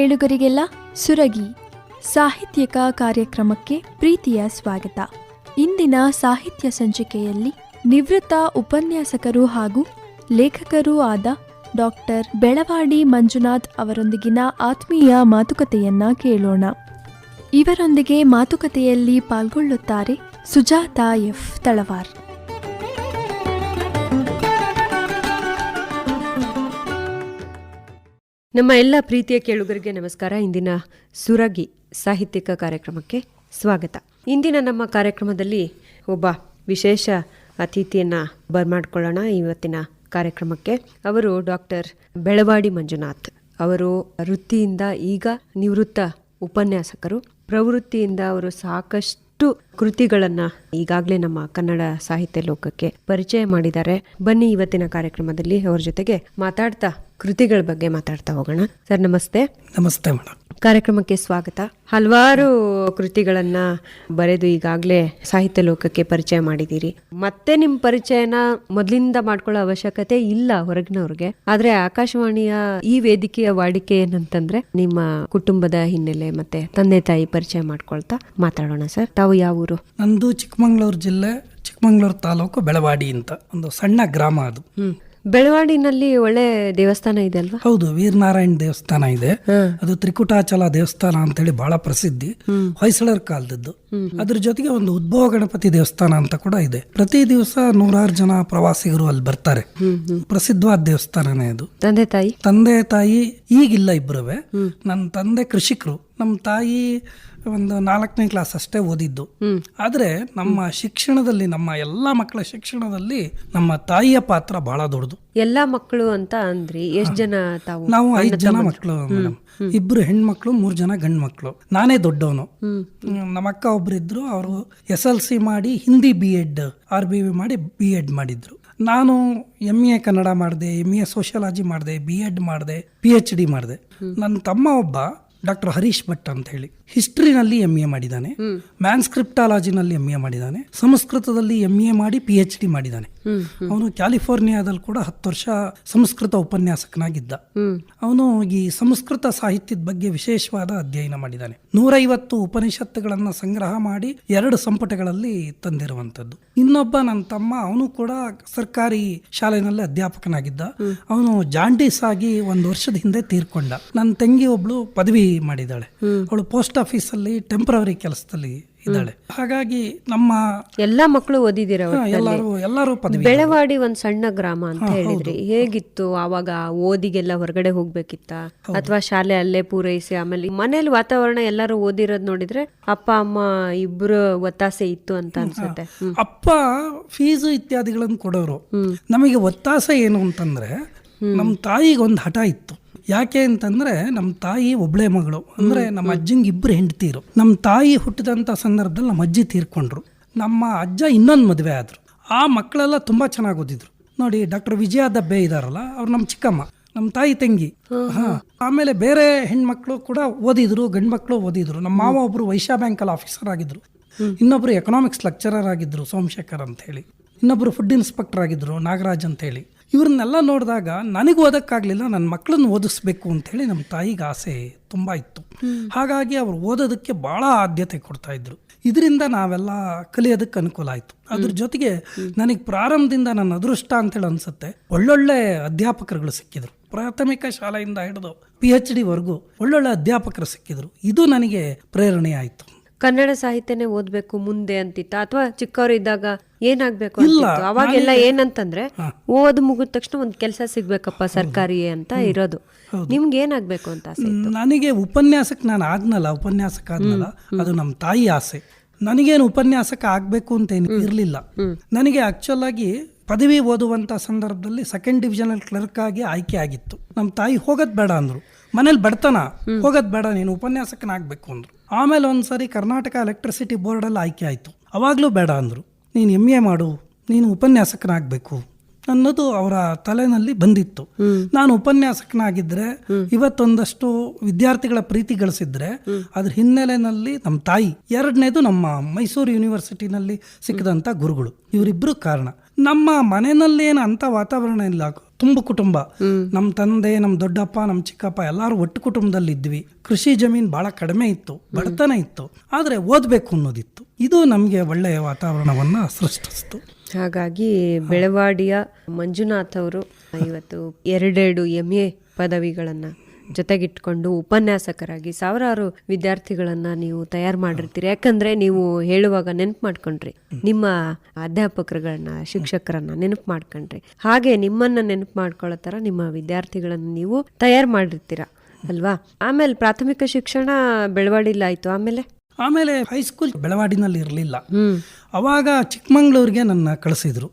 ಕೇಳುಗರಿಗೆಲ್ಲ ಸುರಗಿ ಸಾಹಿತ್ಯಿಕ ಕಾರ್ಯಕ್ರಮಕ್ಕೆ ಪ್ರೀತಿಯ ಸ್ವಾಗತ. ಇಂದಿನ ಸಾಹಿತ್ಯ ಸಂಚಿಕೆಯಲ್ಲಿ ನಿವೃತ್ತ ಉಪನ್ಯಾಸಕರು ಹಾಗೂ ಲೇಖಕರೂ ಆದ ಡಾಕ್ಟರ್ ಬೆಳವಾಡಿ ಮಂಜುನಾಥ್ ಅವರೊಂದಿಗಿನ ಆತ್ಮೀಯ ಮಾತುಕತೆಯನ್ನ ಕೇಳೋಣ. ಇವರೊಂದಿಗೆ ಮಾತುಕತೆಯಲ್ಲಿ ಪಾಲ್ಗೊಳ್ಳುತ್ತಾರೆ ಸುಜಾತಾ ಎಫ್. ತಳವಾರ್. ನಮ್ಮ ಎಲ್ಲ ಪ್ರೀತಿಯ ಕೇಳುಗರಿಗೆ ನಮಸ್ಕಾರ. ಇಂದಿನ ಸುರಗಿ ಸಾಹಿತ್ಯಿಕ ಕಾರ್ಯಕ್ರಮಕ್ಕೆ ಸ್ವಾಗತ. ಇಂದಿನ ನಮ್ಮ ಕಾರ್ಯಕ್ರಮದಲ್ಲಿ ಒಬ್ಬ ವಿಶೇಷ ಅತಿಥಿಯನ್ನು ಬರ್ಮಾಡ್ಕೊಳ್ಳೋಣ. ಇವತ್ತಿನ ಕಾರ್ಯಕ್ರಮಕ್ಕೆ ಅವರು ಡಾಕ್ಟರ್ ಬೆಳವಾಡಿ ಮಂಜುನಾಥ್ ಅವರು ವೃತ್ತಿಯಿಂದ ಈಗ ನಿವೃತ್ತ ಉಪನ್ಯಾಸಕರು. ಪ್ರವೃತ್ತಿಯಿಂದ ಅವರು ಸಾಕಷ್ಟು ಕೃತಿಗಳನ್ನ ಈಗಾಗಲೇ ನಮ್ಮ ಕನ್ನಡ ಸಾಹಿತ್ಯ ಲೋಕಕ್ಕೆ ಪರಿಚಯ ಮಾಡಿದ್ದಾರೆ. ಬನ್ನಿ ಇವತ್ತಿನ ಕಾರ್ಯಕ್ರಮದಲ್ಲಿ ಅವ್ರ ಜೊತೆಗೆ ಮಾತಾಡ್ತಾ ಕೃತಿಗಳ ಬಗ್ಗೆ ಮಾತಾಡ್ತಾ ಹೋಗೋಣ. ಸರ್, ನಮಸ್ತೆ. ನಮಸ್ತೆ ಮೇಡಮ್ ಕಾರ್ಯಕ್ರಮಕ್ಕೆ ಸ್ವಾಗತ. ಹಲವಾರು ಕೃತಿಗಳನ್ನ ಬರೆದು ಈಗಾಗಲೇ ಸಾಹಿತ್ಯ ಲೋಕಕ್ಕೆ ಪರಿಚಯ ಮಾಡಿದ್ದೀರಿ. ಮತ್ತೆ ನಿಮ್ಮ ಪರಿಚಯನ ಮೊದಲಿಂದ ಮಾಡ್ಕೊಳ್ಳೋ ಅವಶ್ಯಕತೆ ಇಲ್ಲ ಹೊರಗಿನವ್ರಿಗೆ. ಆದ್ರೆ ಆಕಾಶವಾಣಿಯ ಈ ವೇದಿಕೆಯ ವಾಡಿಕೆ ಏನಂತಂದ್ರೆ ನಿಮ್ಮ ಕುಟುಂಬದ ಹಿನ್ನೆಲೆ ಮತ್ತೆ ತಂದೆ ತಾಯಿ ಪರಿಚಯ ಮಾಡ್ಕೊಳ್ತಾ ಮಾತಾಡೋಣ ಸರ್. ತಾವು ಯಾವ ಊರು? ನಂದು ಚಿಕ್ಕಮಂಗ್ಳೂರು ಜಿಲ್ಲೆ ಚಿಕ್ಕಮಂಗ್ಳೂರು ತಾಲೂಕು ಬೆಳವಾಡಿ ಅಂತ. ಒಂದು ಸಣ್ಣ ಗ್ರಾಮ ಅದು. ಹ್ಮ್. ಬೆಳವಾಡಿನಲ್ಲಿ ಒಳ್ಳೆ ದೇವಸ್ಥಾನ ಇದೆ ಅಲ್ವಾ? ಹೌದು ವೀರನಾರಾಯಣ ದೇವಸ್ಥಾನ ಇದೆ. ಅದು ತ್ರಿಕುಟಾಚಲ ದೇವಸ್ಥಾನ ಅಂತ ಹೇಳಿ ಬಹಳ ಪ್ರಸಿದ್ಧಿ. ಹೊಯ್ಸಳರ ಕಾಲದದ್ದು. ಅದ್ರ ಜೊತೆಗೆ ಒಂದು ಉದ್ಭವ ಗಣಪತಿ ದೇವಸ್ಥಾನ ಅಂತ ಕೂಡ ಇದೆ. ಪ್ರತಿ ದಿವಸ ನೂರಾರು ಜನ ಪ್ರವಾಸಿಗರು ಅಲ್ಲಿ ಬರ್ತಾರೆ. ಪ್ರಸಿದ್ಧವಾದ ದೇವಸ್ಥಾನನೇ ಅದು. ತಂದೆ ತಾಯಿ? ತಂದೆ ತಾಯಿ ಈಗಿಲ್ಲ ಇಬ್ಬರುವೆ ನನ್ನ ತಂದೆ ಕೃಷಿಕರು. ನಮ್ಮ ತಾಯಿ ಒಂದು ನಾಲ್ಕನೇ ಕ್ಲಾಸ್ ಅಷ್ಟೇ ಓದಿದ್ದು. ಆದ್ರೆ ನಮ್ಮ ಶಿಕ್ಷಣದಲ್ಲಿ ನಮ್ಮ ಎಲ್ಲಾ ಮಕ್ಕಳ ಶಿಕ್ಷಣದಲ್ಲಿ ನಮ್ಮ ತಾಯಿಯ ಪಾತ್ರ ಬಹಳ ದೊಡ್ಡದು. ಎಲ್ಲಾ ಮಕ್ಕಳು ಅಂತ ಅಂದ್ರಿ ಎಷ್ಟು ಜನ ತಾವು? ನಾವು ಐದು ಜನ ಮಕ್ಕಳು ಮೇಡಮ್. ಇಬ್ರು ಹೆಣ್ಮಕ್ಳು ಮೂರ್ ಜನ ಗಂಡ್ ಮಕ್ಕಳು ನಾನೇ ದೊಡ್ಡವನು. ನಮ್ಮ ಅಕ್ಕ ಒಬ್ರು ಇದ್ರು ಅವರು ಎಸ್ ಎಲ್ ಸಿ ಮಾಡಿ Hindi B Ed R B V ಮಾಡಿ ಬಿ ಎಡ್ ಮಾಡಿದ್ರು. ನಾನು ಎಂ ಎ ಕನ್ನಡ ಮಾಡಿದೆ ಎಂ ಎ ಸೋಷಿಯಾಲಜಿ ಮಾಡಿದೆ ಬಿ ಎಡ್ ಮಾಡಿದೆ ಪಿ ಎಚ್ ಡಿ ಮಾಡಿದೆ. ನನ್ನ ತಮ್ಮ ಒಬ್ಬ ಡಾಕ್ಟರ್ ಹರೀಶ್ ಭಟ್ ಅಂತ ಹೇಳಿ ಹಿಸ್ಟ್ರಿನಲ್ಲಿ ಎಂ ಎ ಮಾಡಿದ್ದಾನೆ. ಮ್ಯಾನ್ಸ್ಕ್ರಿಪ್ಟಾಲಜಿನಲ್ಲಿ ಎಂ ಎ ಮಾಡಿದ್ದಾನೆ. ಸಂಸ್ಕೃತದಲ್ಲಿ ಎಂ ಎ ಮಾಡಿ ಪಿ ಎಚ್ ಡಿ ಮಾಡಿದ್ದಾನೆ. ಅವನು ಕ್ಯಾಲಿಫೋರ್ನಿಯಾದಲ್ಲಿ ಕೂಡ ಹತ್ತು ವರ್ಷ ಸಂಸ್ಕೃತ ಉಪನ್ಯಾಸಕನಾಗಿದ್ದ. ಅವನು ಈ ಸಂಸ್ಕೃತ ಸಾಹಿತ್ಯದ ಬಗ್ಗೆ ವಿಶೇಷವಾದ ಅಧ್ಯಯನ ಮಾಡಿದ್ದಾನೆ. ನೂರೈವತ್ತು ಉಪನಿಷತ್ತುಗಳನ್ನು ಸಂಗ್ರಹ ಮಾಡಿ ಎರಡು ಸಂಪುಟಗಳಲ್ಲಿ ತಂದಿರುವಂತದ್ದು ಇನ್ನೊಬ್ಬ ನನ್ನ ತಮ್ಮ ಅವನು ಕೂಡ ಸರ್ಕಾರಿ ಶಾಲೆನಲ್ಲಿ ಅಧ್ಯಾಪಕನಾಗಿದ್ದ. ಅವನು ಜಾಂಡೀಸ್ ಆಗಿ ಒಂದು ವರ್ಷದ ಹಿಂದೆ ತೀರ್ಕೊಂಡ. ನನ್ನ ತಂಗಿ ಒಬ್ಳು ಪದವಿ ಮಾಡಿದ್ದಾಳೆ. ಅವಳು ಪೋಸ್ಟ್ ಆಫೀಸ್ ಟೆಂಪ್ರವರಿ ಟೆಂಪರರಿ ಕೆಲಸದಲ್ಲಿ ಇದ್ದಾಳೆ. ಹಾಗಾಗಿ ನಮ್ಮ ಎಲ್ಲಾ ಮಕ್ಕಳು ಓದಿದಿರ ಎಲ್ಲರೂ ಎಲ್ಲರೂ ಬೆಳವಾಡಿ ಒಂದು ಸಣ್ಣ ಗ್ರಾಮ ಅಂತ ಹೇಳಿದ್ರಿ. ಹೇಗಿತ್ತು ಆವಾಗ ಓದಿಗೆಲ್ಲ ಹೊರಗಡೆ ಹೋಗ್ಬೇಕಿತ್ತ? ಅಥವಾ ಶಾಲೆ ಅಲ್ಲೇ ಪೂರೈಸಿ ಆಮೇಲೆ ಮನೇಲಿ ವಾತಾವರಣ ಎಲ್ಲರೂ ಓದಿರೋದ್ ನೋಡಿದ್ರೆ ಅಪ್ಪ ಅಮ್ಮ ಇಬ್ರು ಒತ್ತಾಸೆ ಇತ್ತು ಅಂತ ಅನ್ಸುತ್ತೆ. ಅಪ್ಪ ಫೀಸು ಇತ್ಯಾದಿಗಳನ್ನು ಕೊಡೋರು. ನಮಗೆ ಒತ್ತಾಸೆ ಏನು ಅಂತಂದ್ರೆ ನಮ್ಮ ತಾಯಿಗೆ ಒಂದು ಹಠ ಇತ್ತು. ಯಾಕೆ ಅಂತಂದ್ರೆ ನಮ್ಮ ತಾಯಿ ಒಬ್ಳೆ ಮಗಳು. ಅಂದ್ರೆ ನಮ್ಮ ಅಜ್ಜಂಗೆ ಇಬ್ಬರು ಹೆಂಡತಿರು. ನಮ್ಮ ತಾಯಿ ಹುಟ್ಟಿದಂತ ಸಂದರ್ಭದಲ್ಲಿ ನಮ್ಮ ಅಜ್ಜಿ ತೀರ್ಕೊಂಡ್ರು. ನಮ್ಮ ಅಜ್ಜ ಇನ್ನೊಂದು ಮದುವೆ ಆದ್ರು. ಆ ಮಕ್ಕಳೆಲ್ಲ ತುಂಬಾ ಚೆನ್ನಾಗಿ ಓದಿದ್ರು. ನೋಡಿ ಡಾಕ್ಟರ್ ವಿಜಯ ದಬ್ಬೆ ಇದಾರಲ್ಲ ಅವ್ರು ನಮ್ಮ ಚಿಕ್ಕಮ್ಮ ನಮ್ಮ ತಾಯಿ ತಂಗಿ. ಹಾ ಆಮೇಲೆ ಬೇರೆ ಹೆಣ್ಮಕ್ಳು ಕೂಡ ಓದಿದ್ರು ಗಂಡ್ಮಕ್ಳು ಓದಿದ್ರು. ನಮ್ಮ ಮಾವ ಒಬ್ರು ಬ್ಯಾಂಕ್ ಬ್ಯಾಂಕಲ್ಲಿ ಆಫೀಸರ್ ಆಗಿದ್ರು. ಇನ್ನೊಬ್ರು ಎಕನಾಮಿಕ್ಸ್ ಲೆಕ್ಚರರ್ ಆಗಿದ್ರು ಸೋಮಶೇಖರ್ ಅಂತ ಹೇಳಿ. ಇನ್ನೊಬ್ರು ಫುಡ್ ಇನ್ಸ್ಪೆಕ್ಟರ್ ಆಗಿದ್ರು ನಾಗರಾಜ್ ಅಂತ ಹೇಳಿ. ಇವ್ರನ್ನೆಲ್ಲ ನೋಡಿದಾಗ ನನಗೆ ಓದೋಕ್ಕಾಗಲಿಲ್ಲ ನನ್ನ ಮಕ್ಕಳನ್ನ ಓದಿಸ್ಬೇಕು ಅಂತ ಹೇಳಿ ನಮ್ಮ ತಾಯಿಗೆ ಆಸೆ ತುಂಬಾ ಇತ್ತು. ಹಾಗಾಗಿ ಅವ್ರು ಓದೋದಕ್ಕೆ ಭಾಳ ಆದ್ಯತೆ ಕೊಡ್ತಾ ಇದ್ರು. ಇದರಿಂದ ನಾವೆಲ್ಲ ಕಲಿಯೋದಕ್ಕೆ ಅನುಕೂಲ ಆಯಿತು. ಅದ್ರ ಜೊತೆಗೆ ನನಗೆ ಪ್ರಾರಂಭದಿಂದ ನನ್ನ ಅದೃಷ್ಟ ಅಂತೇಳಿ ಅನಿಸುತ್ತೆ. ಒಳ್ಳೊಳ್ಳೆ ಅಧ್ಯಾಪಕರುಗಳು ಸಿಕ್ಕಿದ್ರು. ಪ್ರಾಥಮಿಕ ಶಾಲೆಯಿಂದ ಹಿಡಿದು ಪಿ ಎಚ್ ಡಿವರೆಗೂ ಒಳ್ಳೊಳ್ಳೆ ಅಧ್ಯಾಪಕರು ಸಿಕ್ಕಿದ್ರು. ಇದು ನನಗೆ ಪ್ರೇರಣೆ ಆಯಿತು. ಕನ್ನಡ ಸಾಹಿತ್ಯನೇ ಓದ್ಬೇಕು ಮುಂದೆ ಅಂತಿತ್ತ? ಅಥವಾ ಚಿಕ್ಕವರಿದ್ದಾಗ ಏನಾಗ್ಬೇಕು ಇಲ್ಲ, ಅಂತಿತ್ತು ಅವಾಗೆಲ್ಲ ಏನಂತಂದ್ರೆ ಓದ್ ಮುಗಿದ ತಕ್ಷಣ ಒಂದ್ ಕೆಲಸ ಸಿಗ್ಬೇಕಪ್ಪ ಸರ್ಕಾರಿ ಅಂತ ಇರೋದು. ನಿಮ್ಗೆ ಏನಾಗ್ಬೇಕು ಅಂತ ಆಸೆ ನನಗೆ ಉಪನ್ಯಾಸಕ್ ನಾನು ಆದ್ನಲ್ಲ ಉಪನ್ಯಾಸಕ ಆದ್ನಲ್ಲ ಅದು ನಮ್ಮ ತಾಯಿ ಆಸೆ. ನನಗೇನು ಉಪನ್ಯಾಸಕ ಆಗ್ಬೇಕು ಅಂತ ಏನು ಇರಲಿಲ್ಲ. ನನಗೆ ಆಕ್ಚುಲ್ ಆಗಿ ಪದವಿ ಓದುವಂತ ಸಂದರ್ಭದಲ್ಲಿ ಸೆಕೆಂಡ್ ಡಿವಿಷನಲ್ ಕ್ಲರ್ಕ್ ಆಗಿ ಆಯ್ಕೆ ಆಗಿತ್ತು. ನಮ್ಮ ತಾಯಿ ಹೋಗೋದ್ ಬೇಡ ಅಂದ್ರು. ಮನೇಲಿ ಬಡತನ ಹೋಗೋದ್ ಬೇಡ ನೀನು ಉಪನ್ಯಾಸಕನಾಗಬೇಕು ಅಂದ್ರು. ಆಮೇಲೆ ಒಂದ್ಸರಿ ಕರ್ನಾಟಕ ಎಲೆಕ್ಟ್ರಿಸಿಟಿ ಬೋರ್ಡಲ್ಲಿ ಆಯ್ಕೆ ಆಯ್ತು. ಅವಾಗಲೂ ಬೇಡ ಅಂದ್ರು. ನೀನು ಎಂ ಎ ಮಾಡು ನೀನು ಉಪನ್ಯಾಸಕನಾಗಬೇಕು ಅನ್ನೋದು ಅವರ ತಲೆನಲ್ಲಿ ಬಂದಿತ್ತು. ನಾನು ಉಪನ್ಯಾಸಕನಾಗಿದ್ರೆ ಇವತ್ತೊಂದಷ್ಟು ವಿದ್ಯಾರ್ಥಿಗಳ ಪ್ರೀತಿ ಗಳಿಸಿದ್ರೆ ಅದ್ರ ಹಿನ್ನೆಲೆಯಲ್ಲಿ ನಮ್ಮ ತಾಯಿ ಎರಡನೇದು ನಮ್ಮ ಮೈಸೂರು ಯೂನಿವರ್ಸಿಟಿನಲ್ಲಿ ಸಿಕ್ಕಿದಂಥ ಗುರುಗಳು. ಇವರಿಬ್ಬರು ಕಾರಣ. ನಮ್ಮ ಮನೆಯಲ್ಲಿ ಏನು ಅಂತ ವಾತಾವರಣ ಇಲ್ಲ ತುಂಬು ಕುಟುಂಬ. ನಮ್ಮ ತಂದೆ ನಮ್ಮ ದೊಡ್ಡಪ್ಪ ನಮ್ಮ ಚಿಕ್ಕಪ್ಪ ಎಲ್ಲರೂ ಒಟ್ಟು ಕುಟುಂಬದಲ್ಲಿ ಇದ್ವಿ ಕೃಷಿ ಜಮೀನು ಬಹಳ ಕಡಿಮೆ ಇತ್ತು ಬಡತನ ಇತ್ತು. ಆದರೆ ಓದಬೇಕು ಅನ್ನೋದಿತ್ತು. ಇದು ನಮಗೆ ಒಳ್ಳೆಯ ವಾತಾವರಣವನ್ನು ಸೃಷ್ಟಿಸ್ತು. ಹಾಗಾಗಿ ಬೆಳವಾಡಿಯ ಮಂಜುನಾಥ್ ಅವರು ಇವತ್ತು ಎರಡೆರಡು ಎಂ ಎ ಪದವಿಗಳನ್ನ ಜೊತೆಗಿಟ್ಕೊಂಡು ಉಪನ್ಯಾಸಕರಾಗಿ ಸಾವಿರಾರು ವಿದ್ಯಾರ್ಥಿಗಳನ್ನ ನೀವು ತಯಾರು ಮಾಡಿರ್ತೀರಿ. ಯಾಕಂದ್ರೆ ನೀವು ಹೇಳುವಾಗ ನೆನಪು ಮಾಡ್ಕೊಂಡ್ರಿ. ನಿಮ್ಮ ಅಧ್ಯಾಪಕರುಗಳನ್ನ ಶಿಕ್ಷಕರನ್ನ ನೆನಪು ಮಾಡ್ಕೊಂಡ್ರಿ. ಹಾಗೆ ನಿಮ್ಮನ್ನ ನೆನಪು ಮಾಡ್ಕೊಳ್ಳೋ ತರ ನಿಮ್ಮ ವಿದ್ಯಾರ್ಥಿಗಳನ್ನ ನೀವು ತಯಾರು ಮಾಡಿರ್ತೀರ ಅಲ್ವಾ? ಆಮೇಲೆ ಪ್ರಾಥಮಿಕ ಶಿಕ್ಷಣ ಬೆಳವಾಡಿಲ್ಲ ಆಯ್ತು ಆಮೇಲೆ? ಆಮೇಲೆ ಹೈಸ್ಕೂಲ್ ಬೆಳವಾಡಿನಲ್ಲಿ ಇರಲಿಲ್ಲ. ಅವಾಗ ಚಿಕ್ಕಮಂಗ್ಳೂರಿಗೆ ನನ್ನ ಕಳಿಸಿದ್ರು.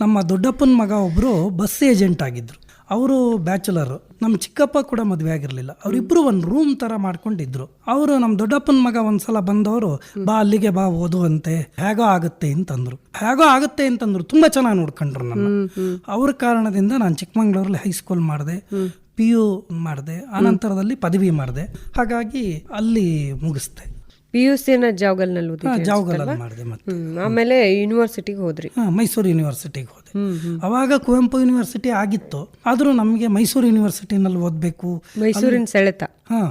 ನಮ್ಮ ದೊಡ್ಡಪ್ಪನ ಮಗ ಒಬ್ರು ಬಸ್ ಏಜೆಂಟ್ ಆಗಿದ್ರು. ಅವರು ಬ್ಯಾಚುಲರ್ ನಮ್ಮ ಚಿಕ್ಕಪ್ಪ ಕೂಡ ಮದುವೆ ಆಗಿರಲಿಲ್ಲ. ಅವರಿಬ್ಬರು ಒಂದು ರೂಮ್ ತರ ಮಾಡ್ಕೊಂಡಿದ್ರು. ಅವರು ನಮ್ಮ ದೊಡ್ಡಪ್ಪನ ಮಗ ಒಂದ್ಸಲ ಬಂದವರು ಬಾ ಅಲ್ಲಿಗೆ ಬಾ ಓದುವಂತೆ ಹೇಗೋ ಆಗುತ್ತೆ ಅಂತಂದ್ರು. ಹೇಗೋ ಆಗುತ್ತೆ ಅಂತಂದ್ರು ತುಂಬಾ ಚೆನ್ನಾಗಿ ನೋಡ್ಕೊಂಡ್ರು ನನ್ನ ಅವ್ರ ಕಾರಣದಿಂದ ನಾನು ಚಿಕ್ಕಮಂಗ್ಳೂರಲ್ಲಿ ಹೈಸ್ಕೂಲ್ ಮಾಡಿದೆ ಪಿ ಯು ಮಾಡಿದೆ ಆನಂತರದಲ್ಲಿ ಪದವಿ ಮಾಡಿದೆ. ಹಾಗಾಗಿ ಅಲ್ಲಿ ಮುಗಿಸ್ದೆ. ಪಿ ಯು ಸಿನ ಜಾವಗಲ್ನಲ್ಲಿ ಓದಿದ್ರಿ ಮಾಡಿದೆ ಮತ್ತೆ. ಆಮೇಲೆ ಯೂನಿವರ್ಸಿಟಿಗೆ ಹೋದ್ರಿ. ಮೈಸೂರು ಯೂನಿವರ್ಸಿಟಿಗೆ ಹೋದೆ. ಅವಾಗ ಕುವೆಂಪು ಯೂನಿವರ್ಸಿಟಿ ಆಗಿತ್ತು. ಆದರೂ ನಮಗೆ ಮೈಸೂರು ಯೂನಿವರ್ಸಿಟಿನಲ್ಲಿ ಓದಬೇಕು. ಮೈಸೂರಿನ ಸೆಳೆತ.